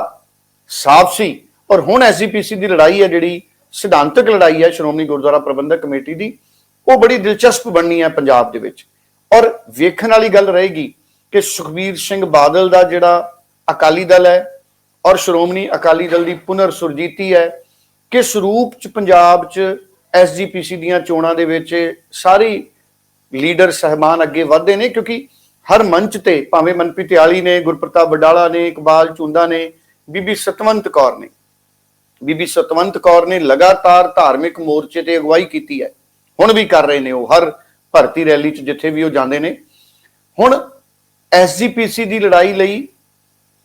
Speaker 2: ਸਾਫ਼ ਸੀ ਔਰ ਹੁਣ ਐਸਜੀਪੀਸੀ ਦੀ ਲੜਾਈ ਹੈ ਜਿਹੜੀ, ਸਿਧਾਂਤਕ ਲੜਾਈ ਹੈ ਸ਼੍ਰੋਮਣੀ ਗੁਰਦੁਆਰਾ ਪ੍ਰਬੰਧਕ ਕਮੇਟੀ ਦੀ, ਉਹ ਬੜੀ ਦਿਲਚਸਪ ਬਣਨੀ ਹੈ ਪੰਜਾਬ ਦੇ ਵਿੱਚ। ਔਰ ਵੇਖਣ ਵਾਲੀ ਗੱਲ ਰਹੇਗੀ ਕਿ ਸੁਖਬੀਰ ਸਿੰਘ ਬਾਦਲ ਦਾ ਜਿਹੜਾ ਅਕਾਲੀ ਦਲ ਹੈ ਔਰ ਸ਼੍ਰੋਮਣੀ ਅਕਾਲੀ ਦਲ ਦੀ ਪੁਨਰ ਸੁਰਜੀਤੀ ਹੈ, ਕਿਸ ਰੂਪ ਚ ਪੰਜਾਬ ਚ ਐਸਜੀਪੀਸੀ ਦੀਆਂ ਚੋਣਾਂ ਦੇ ਵਿੱਚ ਸਾਰੀ ਲੀਡਰ ਸਹਿਬਾਨ ਅੱਗੇ ਵਧਦੇ ਨੇ ਕਿਉਂਕਿ ਹਰ ਮੰਚ ਤੇ ਭਾਵੇਂ ਮਨਪ੍ਰੀਤ ਆਲੀ ਨੇ, ਗੁਰਪ੍ਰਤਾਪ ਬਡਾਲਾ ਨੇ, ਇਕਬਾਲ ਚੁੰਦਾ ਨੇ, ਬੀਬੀ ਸਤਵੰਤ ਕੌਰ ਨੇ। ਬੀਬੀ ਸਤਵੰਤ ਕੌਰ ਨੇ ਲਗਾਤਾਰ ਧਾਰਮਿਕ ਮੋਰਚੇ ਤੇ ਅਗਵਾਈ ਕੀਤੀ ਹੈ। ਹੁਣ ਵੀ ਕਰ ਰਹੇ ਨੇ ਉਹ, ਹਰ ਭਰਤੀ ਰੈਲੀ 'ਚ ਜਿੱਥੇ ਵੀ ਉਹ ਜਾਂਦੇ ਨੇ। ਹੁਣ ਐਸਜੀਪੀਸੀ ਦੀ ਲੜਾਈ ਲਈ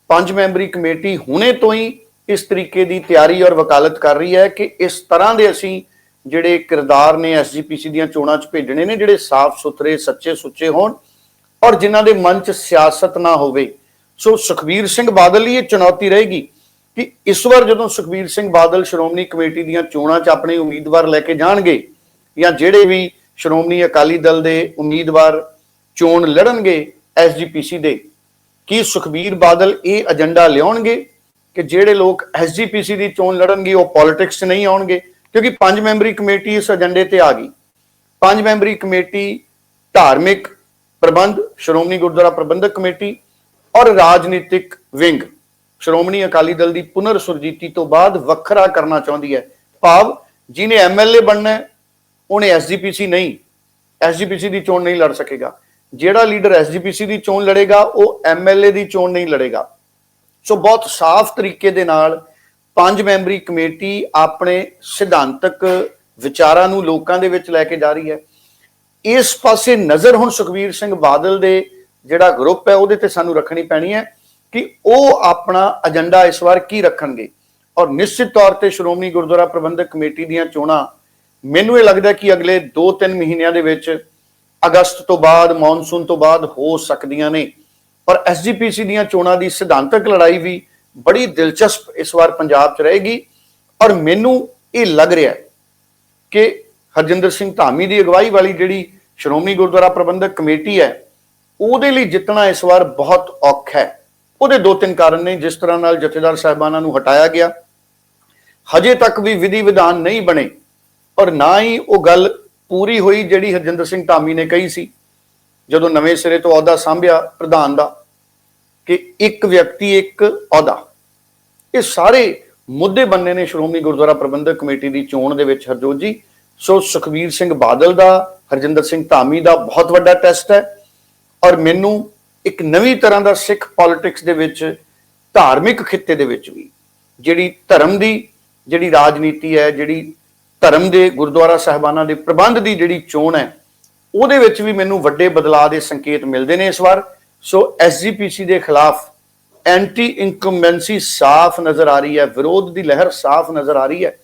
Speaker 2: ਪੰਜ ਮੈਂਬਰੀ ਕਮੇਟੀ ਹੁਣੇ ਤੋਂ ਹੀ ਇਸ ਤਰੀਕੇ ਦੀ ਤਿਆਰੀ ਔਰ ਵਕਾਲਤ ਕਰ ਰਹੀ ਹੈ ਕਿ ਇਸ ਤਰ੍ਹਾਂ ਦੇ ਅਸੀਂ ਜਿਹੜੇ ਕਿਰਦਾਰ ਨੇ ਐਸਜੀਪੀਸੀ ਦੀਆਂ ਚੋਣਾਂ 'ਚ ਭੇਜਣੇ ਨੇ, ਜਿਹੜੇ ਸਾਫ਼ ਸੁਥਰੇ, ਸੱਚੇ ਸੁੱਚੇ ਹੋਣ ਔਰ ਜਿਨ੍ਹਾਂ ਦੇ ਮਨ 'ਚ ਸਿਆਸਤ ਨਾ ਹੋਵੇ। ਸੋ ਸੁਖਬੀਰ ਸਿੰਘ ਬਾਦਲ ਲਈ ਇਹ ਚੁਣੌਤੀ ਰਹੇਗੀ ਕਿ ਇਸ ਵਾਰ ਜਦੋਂ ਸੁਖਬੀਰ ਸਿੰਘ ਬਾਦਲ ਸ਼੍ਰੋਮਣੀ ਕਮੇਟੀ ਦੀਆਂ ਚੋਣਾਂ 'ਚ ਆਪਣੇ ਉਮੀਦਵਾਰ ਲੈ ਕੇ ਜਾਣਗੇ ਜਾਂ ਜਿਹੜੇ ਵੀ ਸ਼੍ਰੋਮਣੀ ਅਕਾਲੀ ਦਲ ਦੇ ਉਮੀਦਵਾਰ ਚੋਣ ਲੜਨਗੇ ਐਸਜੀਪੀਸੀ ਦੇ, ਕੀ ਸੁਖਬੀਰ ਬਾਦਲ ਇਹ ਏਜੰਡਾ ਲਿਆਉਣਗੇ ਕਿ ਜਿਹੜੇ ਲੋਕ ਐਸਜੀਪੀਸੀ ਦੀ ਚੋਣ ਲੜਨਗੇ, ਉਹ ਪੋਲਿਟਿਕਸ 'ਚ ਨਹੀਂ ਆਉਣਗੇ? ਕਿਉਂਕਿ ਪੰਜ ਮੈਂਬਰੀ ਕਮੇਟੀ ਇਸ ਏਜੰਡੇ ਤੇ ਆ ਗਈ। ਪੰਜ ਮੈਂਬਰੀ ਕਮੇਟੀ ਧਾਰਮਿਕ ਪ੍ਰਬੰਧ, ਸ਼੍ਰੋਮਣੀ ਗੁਰਦੁਆਰਾ ਪ੍ਰਬੰਧਕ ਕਮੇਟੀ ਔਰ ਰਾਜਨੀਤਿਕ ਵਿੰਗ। ਸ਼੍ਰੋਮਣੀ ਅਕਾਲੀ ਦਲ ਦੀ ਪੁਨਰ ਸੁਰਜੀਤੀ ਤੋਂ ਬਾਅਦ ਵੱਖਰਾ ਕਰਨਾ ਚਾਹੁੰਦੀ ਹੈ। ਭਾਵ ਜਿਹਨੇ ਐਮਐਲਏ ਬਣਨਾ ਹੈ, ਉਹਨੇ ਐਸਜੀਪੀਸੀ ਨਹੀਂ। ਐਸਜੀਪੀਸੀ ਦੀ ਚੋਣ ਨਹੀਂ ਲੜ ਸਕੇਗਾ। ਜਿਹੜਾ ਲੀਡਰ ਐਸਜੀਪੀਸੀ ਦੀ ਚੋਣ ਲੜੇਗਾ, ਉਹ ਐਮਐਲਏ ਦੀ ਚੋਣ ਨਹੀਂ ਲੜੇਗਾ। ਸੋ ਬਹੁਤ ਸਾਫ਼ ਤਰੀਕੇ ਦੇ ਨਾਲ ਪੰਜ ਮੈਂਬਰੀ ਕਮੇਟੀ ਆਪਣੇ ਸਿਧਾਂਤਕ ਵਿਚਾਰਾਂ ਨੂੰ ਲੋਕਾਂ ਦੇ ਵਿੱਚ ਲੈ ਕੇ ਜਾ ਰਹੀ ਹੈ। ਇਸ ਪਾਸੇ ਨਜ਼ਰ ਹੁਣ ਸੁਖਵੀਰ ਸਿੰਘ ਬਾਦਲ ਦੇ ਜਿਹੜਾ ਗਰੁੱਪ ਹੈ, ਉਹਦੇ ਤੇ ਸਾਨੂੰ ਰੱਖਣੀ ਪੈਣੀ ਹੈ ਕਿ ਉਹ ਆਪਣਾ ਏਜੰਡਾ ਇਸ ਵਾਰ ਕੀ ਰੱਖਣਗੇ। ਔਰ ਨਿਸ਼ਚਿਤ ਤੌਰ ਤੇ ਸ਼੍ਰੋਮਣੀ ਗੁਰਦੁਆਰਾ ਪ੍ਰਬੰਧਕ ਕਮੇਟੀ ਦੀਆਂ ਚੋਣਾਂ, ਮੈਨੂੰ ਇਹ ਲੱਗਦਾ ਕਿ ਅਗਲੇ 2-3 ਮਹੀਨਿਆਂ ਦੇ ਵਿੱਚ ਅਗਸਤ ਤੋਂ ਬਾਅਦ, ਮੌਨਸੂਨ ਤੋਂ ਬਾਅਦ ਹੋ ਸਕਦੀਆਂ ਨੇ। ਪਰ ਐਸਜੀਪੀਸੀ ਦੀਆਂ ਚੋਣਾਂ ਦੀ ਸਿਧਾਂਤਕ ਲੜਾਈ ਵੀ ਬੜੀ ਦਿਲਚਸਪ ਇਸ ਵਾਰ ਪੰਜਾਬ 'ਚ ਰਹੇਗੀ। ਔਰ ਮੈਨੂੰ ਇਹ ਲੱਗ ਰਿਹਾ ਕਿ ਹਰਜਿੰਦਰ ਸਿੰਘ ਧਾਮੀ ਦੀ ਅਗਵਾਈ ਵਾਲੀ ਜਿਹੜੀ ਸ਼੍ਰੋਮਣੀ ਗੁਰਦੁਆਰਾ ਪ੍ਰਬੰਧਕ ਕਮੇਟੀ ਹੈ, ਉਹਦੇ ਲਈ ਜਿੱਤਣਾ ਇਸ ਵਾਰ ਬਹੁਤ ਔਖਾ ਹੈ। ਉਹਦੇ ਦੋ ਤਿੰਨ ਕਾਰਨ ਨੇ, ਜਿਸ ਤਰ੍ਹਾਂ ਨਾਲ ਜਥੇਦਾਰ ਸਾਹਿਬਾਨਾਂ ਨੂੰ ਹਟਾਇਆ ਗਿਆ। ਹਜੇ ਤੱਕ ਵੀ ਵਿਧੀ ਵਿਧਾਨ ਨਹੀਂ ਬਣੇ ਔਰ ਨਾ ਹੀ ਉਹ ਗੱਲ ਪੂਰੀ ਹੋਈ ਜਿਹੜੀ ਹਰਜਿੰਦਰ ਸਿੰਘ ਧਾਮੀ ਨੇ ਕਹੀ ਸੀ, ਜਦੋਂ ਨਵੇਂ ਸਿਰੇ ਤੋਂ ਅਹੁਦਾ ਸੰਭਿਆ ਪ੍ਰਧਾਨ ਦਾ। ਕਿ ਇੱਕ ਵਿਅਕਤੀ, ਇੱਕ ਅਹੁਦਾ। ਇਹ ਸਾਰੇ ਮੁੱਦੇ ਬੰਨੇ ਨੇ ਸ਼੍ਰੋਮਣੀ ਗੁਰਦੁਆਰਾ ਪ੍ਰਬੰਧਕ ਕਮੇਟੀ ਦੀ ਚੋਣ ਦੇ ਵਿੱਚ, ਹਰਜੋਤ ਜੀ। ਸੋ ਸੁਖਬੀਰ ਸਿੰਘ ਬਾਦਲ ਦਾ, ਹਰਜਿੰਦਰ ਸਿੰਘ ਧਾਮੀ ਦਾ ਬਹੁਤ ਵੱਡਾ ਟੈਸਟ ਹੈ। ਔਰ ਮੈਨੂੰ ਇੱਕ ਨਵੀਂ ਤਰ੍ਹਾਂ ਦਾ ਸਿੱਖ ਪੋਲਿਟਿਕਸ ਦੇ ਵਿੱਚ, ਧਾਰਮਿਕ ਖਿੱਤੇ ਦੇ ਵਿੱਚ ਵੀ, ਜਿਹੜੀ ਧਰਮ ਦੀ, ਜਿਹੜੀ ਰਾਜਨੀਤੀ ਹੈ, ਜਿਹੜੀ ਧਰਮ ਦੇ ਗੁਰਦੁਆਰਾ ਸਾਹਿਬਾਨਾਂ ਦੇ ਪ੍ਰਬੰਧ ਦੀ ਜਿਹੜੀ ਚੋਣ ਹੈ, ਉਹਦੇ ਵਿੱਚ ਵੀ ਮੈਨੂੰ ਵੱਡੇ ਬਦਲਾਅ ਦੇ ਸੰਕੇਤ ਮਿਲਦੇ ਨੇ ਇਸ ਵਾਰ। ਸੋ ਐਸਜੀਪੀਸੀ ਦੇ ਖਿਲਾਫ ਐਂਟੀ ਇਨਕੰਬੈਂਸੀ ਸਾਫ਼ ਨਜ਼ਰ ਆ ਰਹੀ ਹੈ, ਵਿਰੋਧ ਦੀ ਲਹਿਰ ਸਾਫ਼ ਨਜ਼ਰ ਆ ਰਹੀ ਹੈ।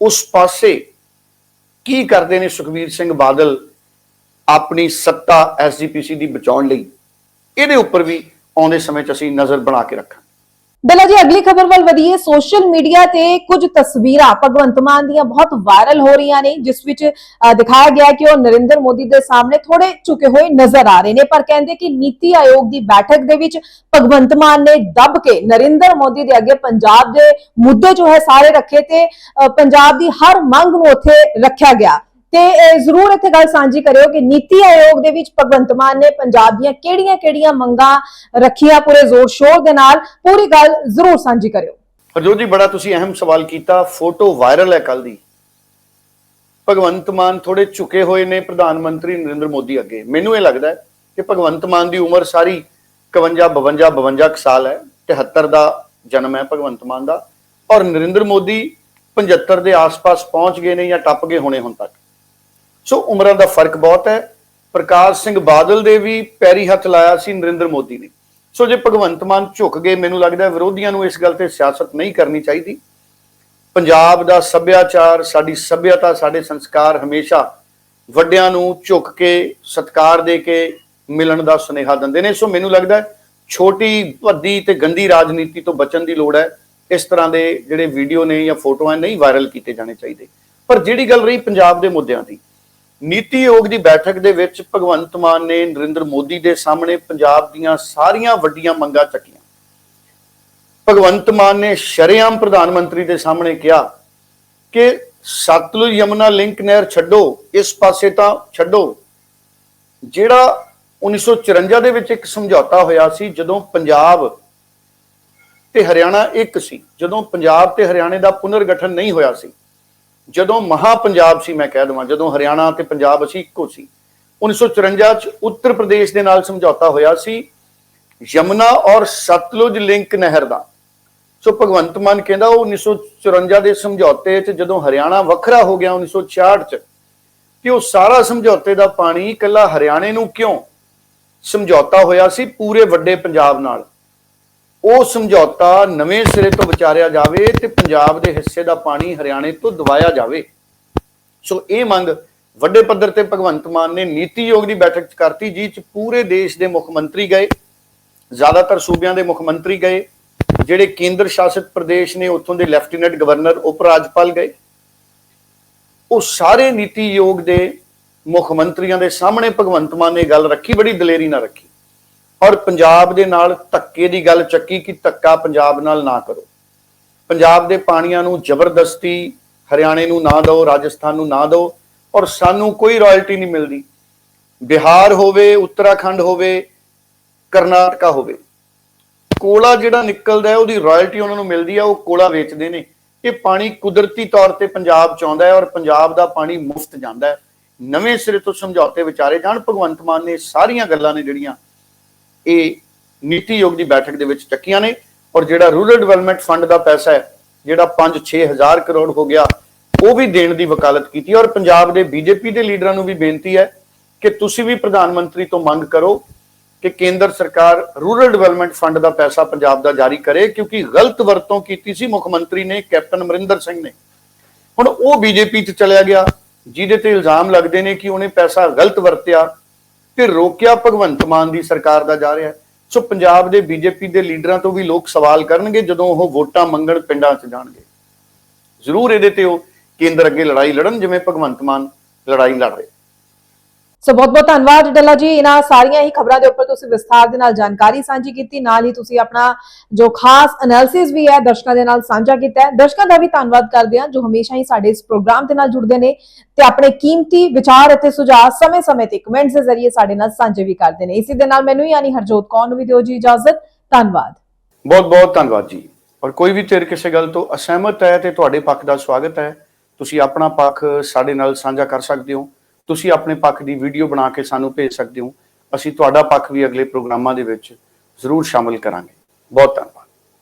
Speaker 2: ਉਸ ਪਾਸੇ ਕੀ ਕਰਦੇ ਨੇ ਸੁਖਬੀਰ ਸਿੰਘ ਬਾਦਲ ਆਪਣੀ ਸੱਤਾ ਐਸਜੀਪੀਸੀ ਦੀ ਬਚਾਉਣ ਲਈ? ਇਹਦੇ ਉੱਪਰ ਵੀ ਆਉਂਦੇ ਸਮੇਂ 'ਚ ਅਸੀਂ ਨਜ਼ਰ ਬਣਾ ਕੇ ਰੱਖਾਂ
Speaker 1: ਬਿਲਾ ਜੀ, ਅਗਲੀ ਖਬਰ ਵੱਲ ਵਧੀਏ। ਸੋਸ਼ਲ ਮੀਡੀਆ ਤੇ ਕੁਝ ਤਸਵੀਰਾਂ ਭਗਵੰਤ ਮਾਨ ਦੀਆਂ ਬਹੁਤ ਵਾਇਰਲ ਹੋ ਰਹੀਆਂ ਨੇ, ਜਿਸ ਵਿੱਚ ਦਿਖਾਇਆ ਗਿਆ ਕਿ ਉਹ ਨਰਿੰਦਰ ਮੋਦੀ ਦੇ ਸਾਹਮਣੇ ਥੋੜੇ ਝੁਕੇ ਹੋਏ ਨਜ਼ਰ ਆ ਰਹੇ ਨੇ, ਪਰ ਕਹਿੰਦੇ ਕਿ ਨੀਤੀ ਆਯੋਗ ਦੀ ਬੈਠਕ ਦੇ ਵਿੱਚ ਭਗਵੰਤ ਮਾਨ ਨੇ ਦੱਬ ਕੇ ਨਰਿੰਦਰ ਮੋਦੀ ਦੇ ਅੱਗੇ ਪੰਜਾਬ ਦੇ ਮੁੱਦੇ ਜੋ ਹੈ ਸਾਰੇ ਰੱਖੇ ਤੇ ਪੰਜਾਬ ਦੀ ਹਰ ਮੰਗ ਨੂੰ ਉੱਥੇ ਰੱਖਿਆ ਗਿਆ। ਤੇ ਜ਼ਰੂਰ ਇੱਥੇ ਗੱਲ ਸਾਂਝੀ ਕਰਿਓ ਕਿ ਨੀਤੀ ਆਯੋਗ ਦੇ ਵਿੱਚ ਭਗਵੰਤ ਮਾਨ ਨੇ ਪੰਜਾਬ ਦੀਆਂ ਕਿਹੜੀਆਂ-ਕਿਹੜੀਆਂ ਮੰਗਾਂ ਰੱਖੀਆਂ ਪੂਰੇ ਜ਼ੋਰ ਸ਼ੋਰ ਦੇ ਨਾਲ, ਪੂਰੀ ਗੱਲ ਜ਼ਰੂਰ ਸਾਂਝੀ ਕਰਿਓ।
Speaker 2: ਹਰਜੋਤ ਜੀ, ਬੜਾ ਤੁਸੀਂ ਅਹਿਮ ਸਵਾਲ ਕੀਤਾ, ਫੋਟੋ ਵਾਇਰਲ ਹੈ ਕੱਲ ਦੀ। ਭਗਵੰਤ ਮਾਨ ਥੋੜੇ ਝੁਕੇ ਹੋਏ ਨੇ ਪ੍ਰਧਾਨ ਮੰਤਰੀ ਨਰਿੰਦਰ ਮੋਦੀ ਅੱਗੇ। ਮੈਨੂੰ ਇਹ ਲੱਗਦਾ ਹੈ ਕਿ ਭਗਵੰਤ ਮਾਨ ਦੀ ਉਮਰ ਸਾਰੀ 51 52 52 ਕੁ ਸਾਲ ਹੈ 73 ਦਾ ਜਨਮ ਹੈ ਭਗਵੰਤ ਮਾਨ ਦਾ। ਔਰ ਨਰਿੰਦਰ ਮੋਦੀ 75 ਦੇ ਆਸ-ਪਾਸ ਪਹੁੰਚ ਗਏ ਨੇ ਜਾਂ ਟੱਪ ਗਏ ਹੋਣੇ ਹੁਣ ਤੱਕ। ਸੋ ਉਮਰਾਂ ਦਾ ਫ਼ਰਕ ਬਹੁਤ ਹੈ। ਪ੍ਰਕਾਸ਼ ਸਿੰਘ ਬਾਦਲ ਦੇ ਵੀ ਪੈਰੀ ਹੱਥ ਲਾਇਆ ਸੀ ਨਰਿੰਦਰ ਮੋਦੀ ਨੇ। ਸੋ ਜੇ ਭਗਵੰਤ ਮਾਨ ਝੁਕ ਗਏ, ਮੈਨੂੰ ਲੱਗਦਾ ਵਿਰੋਧੀਆਂ ਨੂੰ ਇਸ ਗੱਲ ਤੇ ਸਿਆਸਤ ਨਹੀਂ ਕਰਨੀ ਚਾਹੀਦੀ। ਪੰਜਾਬ ਦਾ ਸੱਭਿਆਚਾਰ, ਸਾਡੀ ਸੱਭਿਅਤਾ, ਸਾਡੇ ਸੰਸਕਾਰ ਹਮੇਸ਼ਾ ਵੱਡਿਆਂ ਨੂੰ ਝੁਕ ਕੇ, ਸਤਿਕਾਰ ਦੇ ਕੇ ਮਿਲਣ ਦਾ ਸੁਨੇਹਾ ਦਿੰਦੇ ਨੇ। ਸੋ ਮੈਨੂੰ ਲੱਗਦਾ ਛੋਟੀ ਭੱਦੀ ਤੇ ਗੰਦੀ ਰਾਜਨੀਤੀ ਤੋਂ ਬਚਣ ਦੀ ਲੋੜ ਹੈ। ਇਸ ਤਰ੍ਹਾਂ ਦੇ ਜਿਹੜੇ ਵੀਡੀਓ ਨੇ ਜਾਂ ਫੋਟੋਆਂ ਨਹੀਂ ਵਾਇਰਲ ਕੀਤੇ ਜਾਣੇ ਚਾਹੀਦੇ। ਪਰ ਜਿਹੜੀ ਗੱਲ ਰਹੀ ਪੰਜਾਬ ਦੇ ਮੁੱਦਿਆਂ ਦੀ ਨੀਤੀ ਆਯੋਗ ਦੀ ਬੈਠਕ ਦੇ ਵਿੱਚ ਭਗਵੰਤ ਮਾਨ ਨੇ ਨਰਿੰਦਰ ਮੋਦੀ ਦੇ ਸਾਹਮਣੇ ਪੰਜਾਬ ਦੀਆਂ ਸਾਰੀਆਂ ਵੱਡੀਆਂ ਮੰਗਾਂ ਚੱਕੀਆਂ। ਭਗਵੰਤ ਮਾਨ ਨੇ ਸ਼ਰੇਆਮ ਪ੍ਰਧਾਨ ਮੰਤਰੀ ਦੇ ਸਾਹਮਣੇ ਕਿਹਾ ਕਿ ਸਤਲੁਜ ਯਮੁਨਾ ਲਿੰਕ ਨਹਿਰ ਛੱਡੋ, ਇਸ ਪਾਸੇ ਤਾਂ ਛੱਡੋ। ਜਿਹੜਾ 1954 ਦੇ ਵਿੱਚ ਇੱਕ ਸਮਝੌਤਾ ਹੋਇਆ ਸੀ, ਜਦੋਂ ਪੰਜਾਬ ਤੇ ਹਰਿਆਣਾ ਇੱਕ ਸੀ, ਜਦੋਂ ਪੰਜਾਬ ਤੇ ਹਰਿਆਣੇ ਦਾ ਪੁਨਰਗਠਨ ਨਹੀਂ ਹੋਇਆ ਸੀ ਜਦੋਂ ਮਹਾ ਪੰਜਾਬ ਸੀ, ਮੈਂ ਕਹਿ ਦਵਾਂ, ਜਦੋਂ ਹਰਿਆਣਾ ਤੇ ਪੰਜਾਬ ਅਸੀਂ ਇੱਕੋ ਸੀ 1954 ਚ ਉੱਤਰ ਪ੍ਰਦੇਸ਼ ਦੇ ਨਾਲ ਸਮਝੌਤਾ ਹੋਇਆ ਸੀ, ਯਮੁਨਾ ਔਰ ਸਤਲੁਜ ਲਿੰਕ ਨਹਿਰ ਦਾ। ਸੋ ਭਗਵੰਤ ਮਾਨ ਕਹਿੰਦਾ ਉਹ 1954 ਦੇ ਸਮਝੌਤੇ 'ਚ ਜਦੋਂ ਹਰਿਆਣਾ ਵੱਖਰਾ ਹੋ ਗਿਆ 1966 'ਚ ਕਿ ਉਹ ਸਾਰਾ ਸਮਝੌਤੇ ਦਾ ਪਾਣੀ ਇਕੱਲਾ ਹਰਿਆਣੇ ਨੂੰ ਕਿਉਂ ਸਮਝੌਤਾ ਹੋਇਆ ਸੀ, ਪੂਰੇ ਵੱਡੇ ਪੰਜਾਬ ਨਾਲ? ਉਹ ਸਮਝੌਤਾ ਨਵੇਂ ਸਿਰੇ ਤੋਂ ਵਿਚਾਰਿਆ ਜਾਵੇ ਤੇ ਪੰਜਾਬ ਦੇ ਹਿੱਸੇ ਦਾ ਪਾਣੀ ਹਰਿਆਣੇ ਤੋਂ ਦਵਾਇਆ ਜਾਵੇ। ਸੋ ਇਹ ਮੰਗ ਵੱਡੇ ਪੱਧਰ ਤੇ ਭਗਵੰਤ ਮਾਨ ਨੇ ਨੀਤੀ ਯੋਗ ਦੀ ਬੈਠਕ ਚ ਕਰਤੀ ਜਿਸ ਚ ਪੂਰੇ ਦੇਸ਼ ਦੇ ਮੁੱਖ ਮੰਤਰੀ ਗਏ। ਜ਼ਿਆਦਾਤਰ ਸੂਬਿਆਂ ਦੇ ਮੁੱਖ ਮੰਤਰੀ ਗਏ। ਜਿਹੜੇ ਕੇਂਦਰ ਸ਼ਾਸਿਤ ਪ੍ਰਦੇਸ਼ ਨੇ, ਉੱਥੋਂ ਦੇ ਲੈਫਟੀਨੈਂਟ ਗਵਰਨਰ, ਉਪ ਰਾਜਪਾਲ ਗਏ। ਉਹ ਸਾਰੇ ਨੀਤੀ ਯੋਗ ਦੇ ਮੁੱਖ ਮੰਤਰੀਆਂ ਦੇ ਸਾਹਮਣੇ ਭਗਵੰਤ ਮਾਨ ਨੇ ਗੱਲ ਰੱਖੀ, ਬੜੀ ਦਲੇਰੀ ਨਾਲ ਰੱਖੀ। ਔਰ ਪੰਜਾਬ ਦੇ ਨਾਲ ਧੱਕੇ ਦੀ ਗੱਲ ਚੱਕੀ ਕਿ ਧੱਕਾ ਪੰਜਾਬ ਨਾਲ ਨਾ ਕਰੋ। ਪੰਜਾਬ ਦੇ ਪਾਣੀਆਂ ਨੂੰ ਜ਼ਬਰਦਸਤੀ ਹਰਿਆਣੇ ਨੂੰ ਨਾ ਦਿਓ, ਰਾਜਸਥਾਨ ਨੂੰ ਨਾ ਦਿਓ ਔਰ ਸਾਨੂੰ ਕੋਈ ਰਾਇਲਟੀ ਨਹੀਂ ਮਿਲਦੀ। ਬਿਹਾਰ ਹੋਵੇ, ਉੱਤਰਾਖੰਡ ਹੋਵੇ, ਕਰਨਾਟਕਾ ਹੋਵੇ, ਕੋਲਾ ਜਿਹੜਾ ਨਿਕਲਦਾ ਹੈ, ਉਹਦੀ ਰਾਇਲਟੀ ਉਹਨਾਂ ਨੂੰ ਮਿਲਦੀ ਹੈ ਉਹ ਕੋਲਾ ਵੇਚਦੇ ਨੇ। ਇਹ ਪਾਣੀ ਕੁਦਰਤੀ ਤੌਰ ਤੇ ਪੰਜਾਬ ਚ ਆਉਂਦਾ ਹੈ ਔਰ ਪੰਜਾਬ ਦਾ ਪਾਣੀ ਮੁਫਤ ਜਾਂਦਾ ਹੈ। ਨਵੇਂ ਸਿਰੇ ਤੋਂ ਸਮਝੌਤੇ ਵਿਚਾਰੇ ਜਾਣ, ਭਗਵੰਤ ਮਾਨ ਨੇ ਸਾਰੀਆਂ ਗੱਲਾਂ ਨੇ ਜਿਹੜੀਆਂ ਇਹ ਨੀਤੀ ਆਯੋਗ ਦੀ ਬੈਠਕ ਦੇ ਵਿੱਚ ਚੱਕੀਆਂ ਨੇ ਔਰ ਜਿਹੜਾ ਰੂਰਲ ਡਿਵੈਲਪਮੈਂਟ ਫੰਡ ਦਾ ਪੈਸਾ ਹੈ, ਜਿਹੜਾ 5-6 ਹਜ਼ਾਰ ਕਰੋੜ ਹੋ ਗਿਆ, ਉਹ ਵੀ ਦੇਣ ਦੀ ਵਕਾਲਤ ਕੀਤੀ ਔਰ ਪੰਜਾਬ ਦੇ ਬੀਜੇਪੀ ਦੇ ਲੀਡਰਾਂ ਨੂੰ ਵੀ ਬੇਨਤੀ ਹੈ ਕਿ ਤੁਸੀਂ ਵੀ ਪ੍ਰਧਾਨ ਮੰਤਰੀ ਤੋਂ ਮੰਗ ਕਰੋ ਕਿ ਕੇਂਦਰ ਸਰਕਾਰ ਰੂਰਲ ਡਿਵੈਲਪਮੈਂਟ ਫੰਡ ਦਾ ਪੈਸਾ ਪੰਜਾਬ ਦਾ ਜਾਰੀ ਕਰੇ, ਕਿਉਂਕਿ ਗਲਤ ਵਰਤੋਂ ਕੀਤੀ ਸੀ ਮੁੱਖ ਮੰਤਰੀ ਨੇ, ਕੈਪਟਨ ਅਮਰਿੰਦਰ ਸਿੰਘ ਨੇ। ਹੁਣ ਉਹ ਬੀਜੇਪੀ 'ਚ ਚਲਿਆ ਗਿਆ, ਜਿਹਦੇ ਤੇ ਇਲਜ਼ਾਮ ਲੱਗਦੇ ਨੇ ਕਿ ਉਹਨੇ ਪੈਸਾ ਗਲਤ ਵਰਤਿਆ ਤੇ ਰੋਕਿਆ ਭਗਵੰਤ ਮਾਨ ਦੀ ਸਰਕਾਰ ਦਾ ਜਾ ਰਿਹਾ ਸੋ ਪੰਜਾਬ ਦੇ ਬੀਜੇਪੀ ਦੇ ਲੀਡਰਾਂ ਤੋਂ ਵੀ ਲੋਕ ਸਵਾਲ ਕਰਨਗੇ ਜਦੋਂ ਉਹ ਵੋਟਾਂ ਮੰਗਣ ਪਿੰਡਾਂ 'ਚ ਜਾਣਗੇ। ਜ਼ਰੂਰ ਇਹਦੇ ਤੇ ਉਹ ਕੇਂਦਰ ਅੱਗੇ ਲੜਾਈ ਲੜਨ, ਜਿਵੇਂ ਭਗਵੰਤ ਮਾਨ ਲੜਾਈ ਲੜ ਰਹੇ।
Speaker 1: ਸੋ ਬਹੁਤ ਬਹੁਤ ਧੰਨਵਾਦ ਡੱਲਾ ਜੀ। ਇਹਨਾਂ ਸਾਰੀਆਂ ਹੀ ਖਬਰਾਂ ਦੇ ਉੱਪਰ ਤੁਸੀਂ ਵਿਸਥਾਰ ਦੇ ਨਾਲ ਜਾਣਕਾਰੀ ਸਾਂਝੀ ਕੀਤੀ। ਨਾਲ ਹੀ ਤੁਸੀਂ ਆਪਣਾ ਜੋ ਖਾਸ ਐਨਾਲਿਸਿਸ ਵੀ ਹੈ, ਦਰਸ਼ਕਾਂ ਦੇ ਨਾਲ ਸਾਂਝਾ ਕੀਤਾ ਹੈ। ਦਰਸ਼ਕਾਂ ਦਾ ਵੀ ਧੰਨਵਾਦ ਕਰਦੇ ਹਾਂ, ਜੋ ਹਮੇਸ਼ਾ ਹੀ ਸਾਡੇ ਇਸ ਪ੍ਰੋਗਰਾਮ ਦੇ ਨਾਲ ਜੁੜਦੇ ਨੇ ਤੇ ਆਪਣੇ ਕੀਮਤੀ ਵਿਚਾਰ ਅਤੇ ਸੁਝਾਅ ਸਮੇਂ-ਸਮੇਂ ਤੇ ਕਮੈਂਟਸ ਦੇ ਜ਼ਰੀਏ ਸਾਡੇ ਨਾਲ ਸਾਂਝੇ ਵੀ ਕਰਦੇ ਨੇ। ਇਸੇ ਦੇ ਨਾਲ ਮੈਨੂੰ ਯਾਨੀ ਹਰਜੋਤ ਕੌਰ ਨੂੰ ਵੀ ਦਿਓ ਜੀ ਇਜਾਜ਼ਤ। ਧੰਨਵਾਦ।
Speaker 2: ਬਹੁਤ ਬਹੁਤ ਧੰਨਵਾਦ ਜੀ। ਔਰ ਕੋਈ ਵੀ ਧਿਰ ਕਿਸੇ ਗੱਲ ਤੋਂ ਅਸਹਿਮਤ ਹੈ ਤੇ ਤੁਹਾਡੇ ਪੱਖ ਦਾ ਸਵਾਗਤ ਹੈ, ਤੁਸੀਂ ਆਪਣਾ ਪੱਖ ਸਾਡੇ ਨਾਲ ਸਾਂਝਾ ਕਰ ਸਕਦੇ ਹੋ। ਤੁਸੀਂ ਆਪਣੇ ਪੱਖ ਦੀ ਵੀਡੀਓ ਬਣਾ ਕੇ ਸਾਨੂੰ ਭੇਜ ਸਕਦੇ ਹੋ। ਅਸੀਂ ਤੁਹਾਡਾ ਪੱਖ ਵੀ ਅਗਲੇ ਪ੍ਰੋਗਰਾਮਾਂ ਦੇ ਵਿੱਚ ਜ਼ਰੂਰ ਸ਼ਾਮਲ ਕਰਾਂਗੇ। ਬਹੁਤ ਧੰਨਵਾਦ।